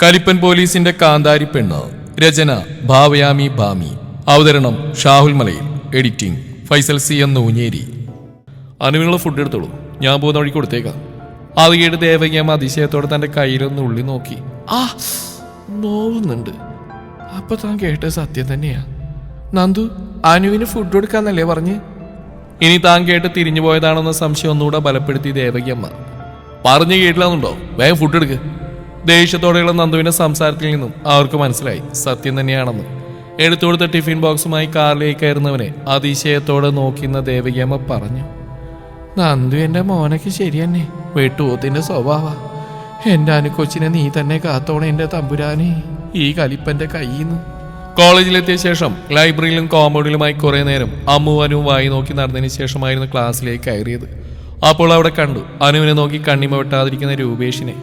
കലിപ്പൻ പോലീസിന്റെ കാന്താരി പെണ്ണ് രചന ഭാവയാമി ഭാമി. അവതരണം ഷാഹുൽ മലയിൽ. എഡിറ്റിംഗ് ഫൈസൽ സി എന്ന ഊഞ്ഞേരി അനുവിനുള്ള ഫുഡ് എടുത്തോളൂ. ഞാൻ പോകുന്ന വഴി കൊടുത്തേക്കാം. അത് കേട്ട് ദേവകിയമ്മ അതിശയത്തോടെ തന്റെ കയ്യിലൊന്ന് ഉള്ളി നോക്കി. ആ നോവുന്നുണ്ട്. അപ്പൊ താൻ കേട്ടത് സത്യം തന്നെയാ. നന്ദു അനുവിന് ഫുഡ് കൊടുക്കാന്നല്ലേ പറഞ്ഞ്? ഇനി താൻ കേട്ട് തിരിഞ്ഞു പോയതാണെന്ന സംശയം ഒന്നുകൂടെ ബലപ്പെടുത്തി ദേവകിയമ്മ പറഞ്ഞു കേട്ടില്ലാന്നുണ്ടോ? വേഗം ഫുഡ് എടുക്ക്. ദേഷ്യത്തോടെയുള്ള നന്ദുവിന്റെ സംസാരത്തിൽ നിന്നും അവർക്ക് മനസ്സിലായി. സത്യം തന്നെയാണെന്ന്. എടുത്തുകൊടുത്ത ടിഫിൻ ബോക്സുമായി കാറിലേക്ക് കയറുന്നവനെ അതിശയത്തോടെ നോക്കിയെന്ന ദേവകിയമ്മ പറഞ്ഞു നന്ദു എന്റെ മോനക്ക് ശരി തന്നെ. വെട്ടുപോത്തിന്റെ സ്വഭാവ. എന്റെ അനുക്കൊച്ചിനെ നീ തന്നെ കാത്തോണേ എന്റെ തമ്പുരാനെ. ഈ കലിപ്പന്റെ കയ്യിന്ന്. കോളേജിലെത്തിയ ശേഷം ലൈബ്രറിയിലും കോമ്പൗണ്ടിലുമായി കുറെ നേരം അമ്മുവനും വായി നോക്കി നടന്നതിന് ശേഷമായിരുന്നു ക്ലാസ്സിലേക്ക് കയറിയത്. അപ്പോൾ അവിടെ കണ്ടു അനുവിനെ നോക്കി കണ്ണിമ വെട്ടാതിരിക്കുന്ന രൂപേഷിനെ.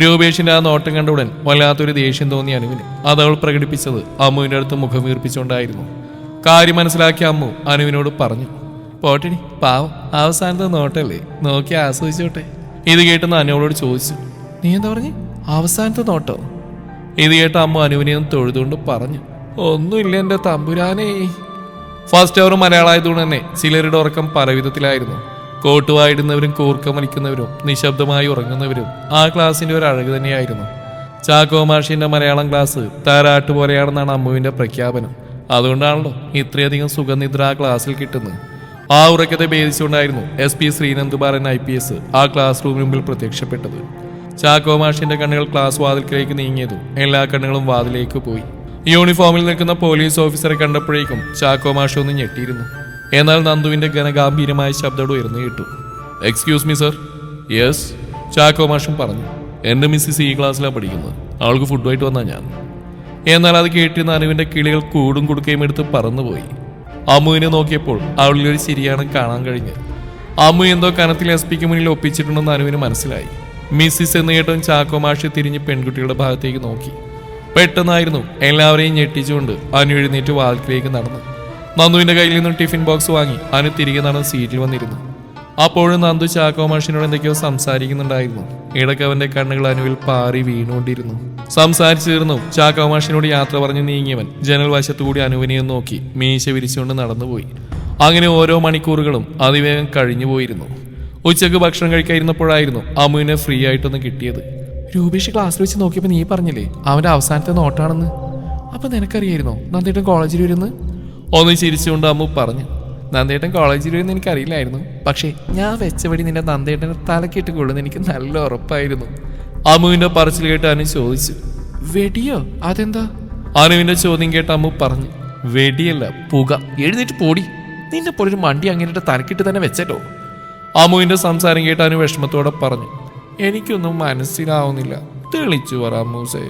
രൂപേഷിന്റെ ആ നോട്ടം കണ്ട ഉടൻ വല്ലാത്തൊരു ദേഷ്യം തോന്നിയ അനുവിന്. അത് അവൾ പ്രകടിപ്പിച്ചത് അമ്മുവിന്റെ അടുത്ത് മുഖം വീർപ്പിച്ചുകൊണ്ടായിരുന്നു. കാര്യം മനസ്സിലാക്കിയ അമ്മു അനുവിനോട് പറഞ്ഞു പോട്ടിനി പാവം അവസാനത്തെ നോട്ടല്ലേ? നോക്കി ആസ്വദിച്ചോട്ടെ. ഇത് കേട്ടെന്ന് അനുവളോട് ചോദിച്ചു നീ എന്താ പറഞ്ഞു? അവസാനത്തെ നോട്ടോ? ഇത് കേട്ട അമ്മ അനുവിനെ തൊഴുതുകൊണ്ട് പറഞ്ഞു ഒന്നുമില്ല എന്റെ തമ്പുരാനേ. ഫസ്റ്റ് അവർ മലയാളമായതുകൊണ്ട് തന്നെ ചിലരുടെ ഉറക്കം പല വിധത്തിലായിരുന്നു കോട്ടുവായിടുന്നവരും കൂർക്കം വലിക്കുന്നവരും നിശബ്ദമായി ഉറങ്ങുന്നവരും ആ ക്ലാസ്സിന്റെ ഒരു അഴക് തന്നെയായിരുന്നു. ചാക്കോ മാഷിന്റെ മലയാളം ക്ലാസ് താരാട്ട് പോലെയാണെന്നാണ് അമ്മുവിന്റെ പ്രഖ്യാപനം. അതുകൊണ്ടാണല്ലോ ഇത്രയധികം സുഖനിദ്ര ആ ക്ലാസ്സിൽ കിട്ടുന്നത്. ആ ഉറക്കത്തെ ഭേദിച്ചുകൊണ്ടായിരുന്നു S P Sreenandbalan I P S ആ ക്ലാസ് റൂമിന് മുമ്പിൽ പ്രത്യക്ഷപ്പെട്ടത്. ചാക്കോ മാഷിന്റെ കണ്ണുകൾ ക്ലാസ് വാതിൽക്കിലേക്ക് നീങ്ങിയതും എല്ലാ കണ്ണുകളും വാതിലേക്ക് പോയി. യൂണിഫോമിൽ നിൽക്കുന്ന പോലീസ് ഓഫീസറെ കണ്ടപ്പോഴേക്കും ചാക്കോ മാഷ് ഒന്ന് ഞെട്ടിയിരുന്നു. എന്നാൽ നന്ദുവിന്റെ ഘനഗാംഭീര്യമായ ശബ്ദം ഉയർന്നു കേട്ടു. Excuse me sir yes Chacko മാഷും പറഞ്ഞു. എന്റെ മിസ്സിസ് ഈ ക്ലാസ്സിലാണ് പഠിക്കുന്നത്. അവൾക്ക് ഫുഡുമായിട്ട് വന്നാ ഞാൻ. എന്നാൽ അത് കേട്ടിരുന്ന നനുവിന്റെ കിളികൾ കൂടും കുടുക്കയും എടുത്ത് പറന്നുപോയി. അമ്മുവിനെ നോക്കിയപ്പോൾ അവളിൽ ഒരു ചിരിയാണ് കാണാൻ കഴിഞ്ഞത്. അമ്മു എന്തോ കനത്തിൽ എസ് പിക്ക് മുന്നിൽ ഒപ്പിച്ചിട്ടുണ്ടെന്ന് അനുവിന് മനസ്സിലായി. മിസ്സിസ് എന്ന് കേട്ടും ചാക്കോ മാഷി തിരിഞ്ഞ് പെൺകുട്ടികളുടെ ഭാഗത്തേക്ക് നോക്കി. പെട്ടെന്നായിരുന്നു എല്ലാവരെയും ഞെട്ടിച്ചുകൊണ്ട് അനു എഴുന്നേറ്റ് വാതിൽക്കിലേക്ക് നടന്നു നന്ദുവിന്റെ കയ്യിൽ നിന്നും ടിഫിൻ ബോക്സ് വാങ്ങി. അനു തിരികെ നടന്ന് സീറ്റിൽ വന്നിരുന്നു. അപ്പോഴും നന്ദു ചാക്കോ മാഷിനോട് എന്തൊക്കെയോ സംസാരിക്കുന്നുണ്ടായിരുന്നു. ഇടയ്ക്ക് അവന്റെ കണ്ണുകൾ അനുവിൽ പാറി വീണുകൊണ്ടിരുന്നു. സംസാരിച്ചു തീർന്നു. ചാക്കോ മാഷിനോട് യാത്ര പറഞ്ഞു നീങ്ങിയവൻ ജനൽ വശത്തുകൂടി അനുവിനെയും നോക്കി. മീശ വിരിച്ചുകൊണ്ട് നടന്നുപോയി. അങ്ങനെ ഓരോ മണിക്കൂറുകളും അതിവേഗം കഴിഞ്ഞു പോയിരുന്നു. ഉച്ചയ്ക്ക് ഭക്ഷണം കഴിക്കാതിരുന്നപ്പോഴായിരുന്നു അമ്മുവിനെ ഫ്രീ ആയിട്ടൊന്ന് കിട്ടിയത്. രൂപേഷ് ക്ലാസ്സിൽ വെച്ച് നോക്കിയപ്പോൾ നീ പറഞ്ഞില്ലേ അവന്റെ അവസാനത്തെ നോട്ടാണെന്ന്? അപ്പൊ നിനക്കറിയായിരുന്നോ? നന്ദിട്ടും കോളേജിൽ വരുന്ന്? ഒന്ന് ചിരിച്ചുകൊണ്ട് അമ്മു പറഞ്ഞു നന്ദേട്ടൻ കോളേജിൽ വരുന്ന എനിക്കറിയില്ലായിരുന്നു. പക്ഷേ ഞാൻ വെച്ചപടി നിന്റെ നന്ദേട്ടനെ തലക്കിട്ട് കൊള്ളുന്ന എനിക്ക് നല്ല ഉറപ്പായിരുന്നു. അമ്മുവിന്റെ പറച്ചിൽ കേട്ട് അനു ചോദിച്ചു വെടിയോ? അതെന്താ? അനുവിന്റെ ചോദ്യം കേട്ട് അമ്മു പറഞ്ഞു വെടിയല്ല പുക. എഴുന്നേറ്റ് പോടി. നിന്നെ പോലൊരു മണ്ടി അങ്ങനെ തലക്കിട്ട് തന്നെ വെച്ചല്ലോ അമ്മുവിന്റെ സംസാരം കേട്ട് അനു വിഷമത്തോടെ പറഞ്ഞു എനിക്കൊന്നും മനസ്സിലാവുന്നില്ല. തെളിച്ചു പറ അമ്മൂസേ.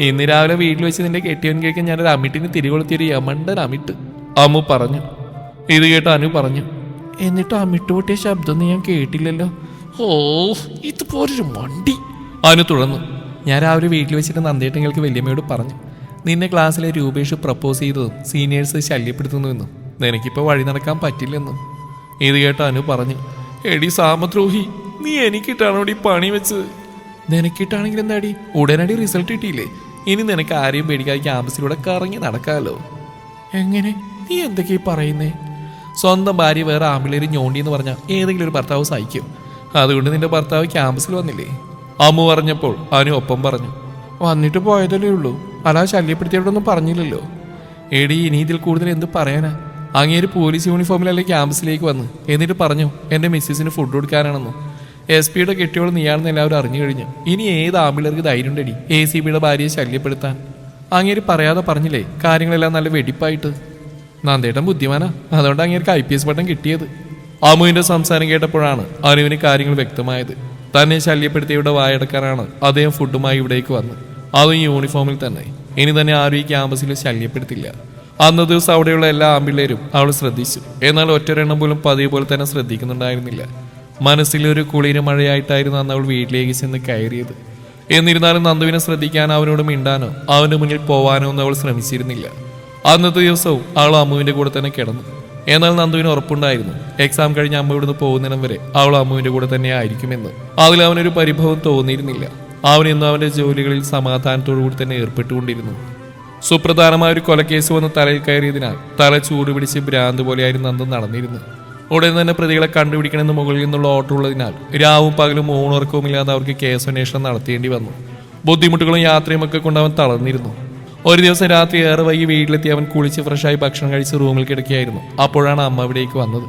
ഇന്ന് രാവിലെ വീട്ടിൽ വെച്ച് നിന്റെ കെട്ടിയവൻ കേൾക്കാൻ ഞാനൊരു അമിട്ടിന് തിരികൊളുത്തിയൊരു യമണ്ടൻ അമിട്ട്. അമ്മു പറഞ്ഞു. ഇത് കേട്ട് അനു പറഞ്ഞു. എന്നിട്ട് അമിട്ട് പൊട്ടിയ ശബ്ദമൊന്നും ഞാൻ കേട്ടില്ലല്ലോ. ഓ ഇത് ഇതുപോലൊരു മണ്ടി. അനു തുടർന്നു. ഞാൻ രാവിലെ വീട്ടിൽ വെച്ചിട്ട് നന്ദേട്ടങ്ങൾക്ക് വല്യമ്മയോട് പറഞ്ഞു. നിന്നെ ക്ലാസ്സിലെ രൂപേഷ് പ്രപ്പോസ് ചെയ്തതും സീനിയേഴ്സ് ശല്യപ്പെടുത്തുന്നുവെന്നും നിനക്കിപ്പോൾ വഴി നടക്കാൻ പറ്റില്ലെന്നും. ഇത് കേട്ട് അനു പറഞ്ഞു. എടി സാമദ്രോഹി നീ എനിക്കിട്ടാണോ ഈ പണി വെച്ചത്? നിനക്കിട്ടാണെങ്കിൽ എന്താടി? ഉടനടി റിസൾട്ട് കിട്ടിയില്ലേ? ഇനി നിനക്ക് ആരെയും പേടിക്കാതെ ക്യാമ്പസിലൂടെ കറങ്ങി നടക്കാമല്ലോ എങ്ങനെ? നീ എന്തൊക്കെ പറയുന്നേ? സ്വന്തം ഭാര്യ വേറെ ആമ്പിളേര് ഞോണ്ടി എന്ന് പറഞ്ഞാൽ ഏതെങ്കിലും ഒരു ഭർത്താവ് സഹിക്കും. അതുകൊണ്ട് നിന്റെ ഭർത്താവ് ക്യാമ്പസിൽ വന്നില്ലേ? അമ്മു പറഞ്ഞപ്പോൾ അനു ഒപ്പം പറഞ്ഞു. വന്നിട്ട് പോയതല്ലേ ഉള്ളൂ. അല്ലാതെ ശല്യപ്പെടുത്തിയോടൊന്നും പറഞ്ഞില്ലല്ലോ. എടി ഇനി ഇതിൽ കൂടുതൽ എന്ത് പറയാനാ? അങ്ങേര് പോലീസ് യൂണിഫോമിലല്ലേ ക്യാമ്പസിലേക്ക് വന്ന്? എന്നിട്ട് പറഞ്ഞു എന്റെ മിസ്സിസിന് ഫുഡ് കൊടുക്കാനാണെന്നോ. എസ് പിയുടെ കെട്ടിയോട് നീയാണെന്ന് എല്ലാവരും അറിഞ്ഞു കഴിഞ്ഞു. ഇനി ഏത് ആമ്പിളർക്ക് ധൈര്യം ഉണ്ടടി? എ സി ബിയുടെ ഭാര്യയെ ശല്യപ്പെടുത്താൻ. അങ്ങേര് പറയാതെ പറഞ്ഞില്ലേ കാര്യങ്ങളെല്ലാം നല്ല വെടിപ്പായിട്ട്? നന്ദേട്ടൻ ബുദ്ധിമാനാ. അതുകൊണ്ട് അങ്ങേർക്ക് ഐ പി എസ് പട്ടം കിട്ടിയത്. അമുവിന്റെ സംസാരം കേട്ടപ്പോഴാണ് അനുവിന് കാര്യങ്ങൾ വ്യക്തമായത്. തന്നെ ശല്യപ്പെടുത്തിയവിടെ വായടക്കാനാണ് അദ്ദേഹം ഫുഡുമായി ഇവിടേക്ക് വന്ന്. അതും യൂണിഫോമിൽ തന്നെ. ഇനി തന്നെ ആരും ഈ ക്യാമ്പസിൽ ശല്യപ്പെടുത്തില്ല. അന്ന ദിവസം അവിടെയുള്ള എല്ലാ ആമ്പിള്ളേരും അവൾ ശ്രദ്ധിച്ചു. എന്നാൽ ഒറ്റൊരെണ്ണം പോലും പതിവ് പോലെ തന്നെ ശ്രദ്ധിക്കുന്നുണ്ടായിരുന്നില്ല. മനസ്സിലൊരു കുളിര് മഴയായിട്ടായിരുന്നു അന്ന് അവൾ വീട്ടിലേക്ക് ചെന്ന് കയറിയത്. എന്നിരുന്നാലും നന്ദുവിനെ ശ്രദ്ധിക്കാൻ അവനോട് മിണ്ടാനോ അവന്റെ മുന്നിൽ പോവാനോ ഒന്നും അവൾ ശ്രമിച്ചിരുന്നില്ല. അന്നത്തെ ദിവസവും അവൾ അമ്മുവിന്റെ കൂടെ തന്നെ കിടന്നു. എന്നാൽ നന്ദുവിന് ഉറപ്പുണ്ടായിരുന്നു. എക്സാം കഴിഞ്ഞ് അമ്മ ഇവിടുന്ന് പോകുന്നിടം വരെ അവൾ അമ്മുവിന്റെ കൂടെ തന്നെ ആയിരിക്കുമെന്ന്. അതിൽ അവനൊരു പരിഭവം തോന്നിയിരുന്നില്ല. അവൻ ഇന്ന് അവന്റെ ജോലികളിൽ സമാധാനത്തോടു കൂടി തന്നെ ഏർപ്പെട്ടുകൊണ്ടിരുന്നു. സുപ്രധാനമായ ഒരു കൊലക്കേസ് വന്ന് തലയിൽ കയറിയതിനാൽ തല ചൂടുപിടിച്ച് ഭ്രാന്ത് പോലെയായിരുന്നു നന്ദൻ നടന്നിരുന്നത്. ഉടൻ തന്നെ പ്രതികളെ കണ്ടുപിടിക്കണമെന്ന് മുകളിൽ നിന്നുള്ള ഓട്ടം ഉള്ളതിനാൽ രാവും പകലും ഊണുറക്കവും ഇല്ലാതെ അവർക്ക് കേസന്വേഷണം നടത്തേണ്ടി വന്നു. ബുദ്ധിമുട്ടുകളും യാത്രയും ഒക്കെ കൊണ്ട് അവൻ തളർന്നിരുന്നു. ഒരു ദിവസം രാത്രി ഏറെ വൈകി വീട്ടിലെത്തി അവൻ കുളിച്ച് ഫ്രഷായി ഭക്ഷണം കഴിച്ച് റൂമിൽ കിടക്കുകയായിരുന്നു. അപ്പോഴാണ് അമ്മ ഇവിടേക്ക് വന്നത്.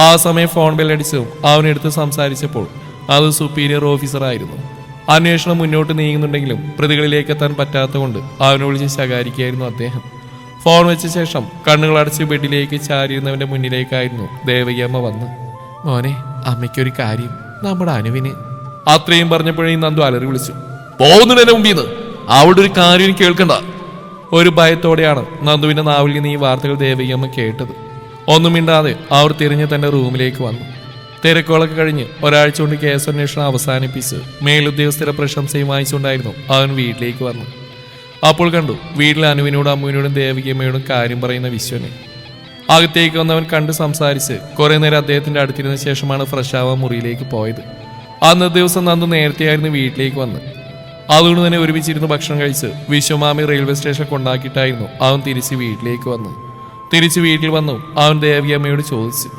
ആ സമയം ഫോൺ ബെല്ലടിച്ചതും അവനെടുത്ത് സംസാരിച്ചപ്പോൾ അത് സുപ്പീരിയർ ഓഫീസറായിരുന്നു അന്വേഷണം മുന്നോട്ട് നീങ്ങുന്നുണ്ടെങ്കിലും പ്രതികളിലേക്ക് എത്താൻ പറ്റാത്തതുകൊണ്ട് അവനെ വിളിച്ച് ശകാരിക്കുകയായിരുന്നു അദ്ദേഹം. ഫോൺ വെച്ച ശേഷം കണ്ണുകൾ അടച്ച് ബെഡിലേക്ക് ചാരിയിരുന്നവന്റെ മുന്നിലേക്കായിരുന്നു ദേവയ്യമ്മ വന്ന്. മോനെ അമ്മയ്ക്കൊരു കാര്യം. നമ്മുടെ അനുവിന്. അത്രയും പറഞ്ഞപ്പോഴേ നന്ദു അലറി വിളിച്ചു. പോകുന്നുണ്ടെന്നെ മുമ്പിൽ നിന്ന് അവിടെ ഒരു കാര്യം കേൾക്കണ്ട. ഒരു ഭയത്തോടെയാണ് നന്ദുവിന്റെ നാവിൽ നിന്ന് ഈ വാർത്തകൾ ദേവയ്യമ്മ കേട്ടത്. ഒന്നും മിണ്ടാതെ അവർ തിരിഞ്ഞ് തന്റെ റൂമിലേക്ക് വന്നു. തിരക്കുകളൊക്കെ കഴിഞ്ഞ് ഒരാഴ്ച കൊണ്ട് കേസന്വേഷണം അവസാനിപ്പിച്ച് മേലുദ്യോഗസ്ഥരെ പ്രശംസയും വാങ്ങിച്ചുകൊണ്ടായിരുന്നു അവൻ വീട്ടിലേക്ക് വന്നു അപ്പോൾ കണ്ടു. വീട്ടിലെ അനുവിനോടും അമ്മുവിനോടും ദേവികമ്മയോടും കാര്യം പറയുന്ന വിശ്വനെ. അകത്തേക്ക് വന്നവൻ കണ്ട് സംസാരിച്ച് കുറേ നേരം അദ്ദേഹത്തിന്റെ അടുത്തിരുന്ന ശേഷമാണ് ഫ്രഷ് ആവാൻ മുറിയിലേക്ക് പോയത്. അന്ന് ദിവസം നന്ദു നേരത്തെയായിരുന്നു വീട്ടിലേക്ക് വന്ന്. അതുകൊണ്ട് തന്നെ ഒരുമിച്ചിരുന്ന് ഭക്ഷണം കഴിച്ച് വിശ്വമാമി റെയിൽവേ സ്റ്റേഷൻ കൊണ്ടാക്കിയിട്ടായിരുന്നു അവൻ തിരിച്ച് വീട്ടിലേക്ക് വന്നു. തിരിച്ച് വീട്ടിൽ വന്നു അവൻ ദേവിയമ്മയോട് ചോദിച്ചു.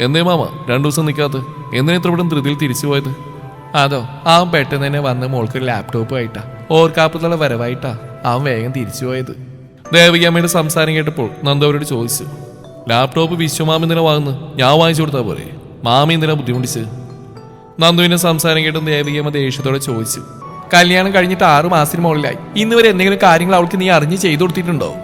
എന്തേ മാമ രണ്ടു ദിവസം നിൽക്കാത്ത എന്തിനാ ഇത്ര ഇവിടെ ധൃതിയിൽ തിരിച്ചു പോയത്? അതോ അവൻ പെട്ടെന്ന് തന്നെ വന്ന് മോൾക്ക് ലാപ്ടോപ്പ് ആയിട്ടാ. ഓർക്കാപ്പത്തുള്ള വരവായിട്ടാ അവൻ വേഗം തിരിച്ചു പോയത്. ദേവികമ്മയുടെ സംസാരം കേട്ടപ്പോൾ നന്ദു അവരോട് ചോദിച്ചു ലാപ്ടോപ്പ് വിശ്വമാമി എന്തിനാ വാങ്ങുന്നു? ഞാൻ വാങ്ങിച്ചു കൊടുത്താൽ പോരെ. മാമി എന്തിനാ ബുദ്ധിമുട്ടിച്ച്? നന്ദുവിന്റെ സംസാരം കേട്ടും ദേവികമ്മ ദേഷ്യത്തോടെ ചോദിച്ചു കല്യാണം കഴിഞ്ഞിട്ട് ആറു മാസത്തിന് മുകളിലായി. ഇന്ന് വരെ എന്തെങ്കിലും കാര്യങ്ങൾ അവൾക്ക് നീ അറിഞ്ഞ് ചെയ്തു കൊടുത്തിട്ടുണ്ടോ?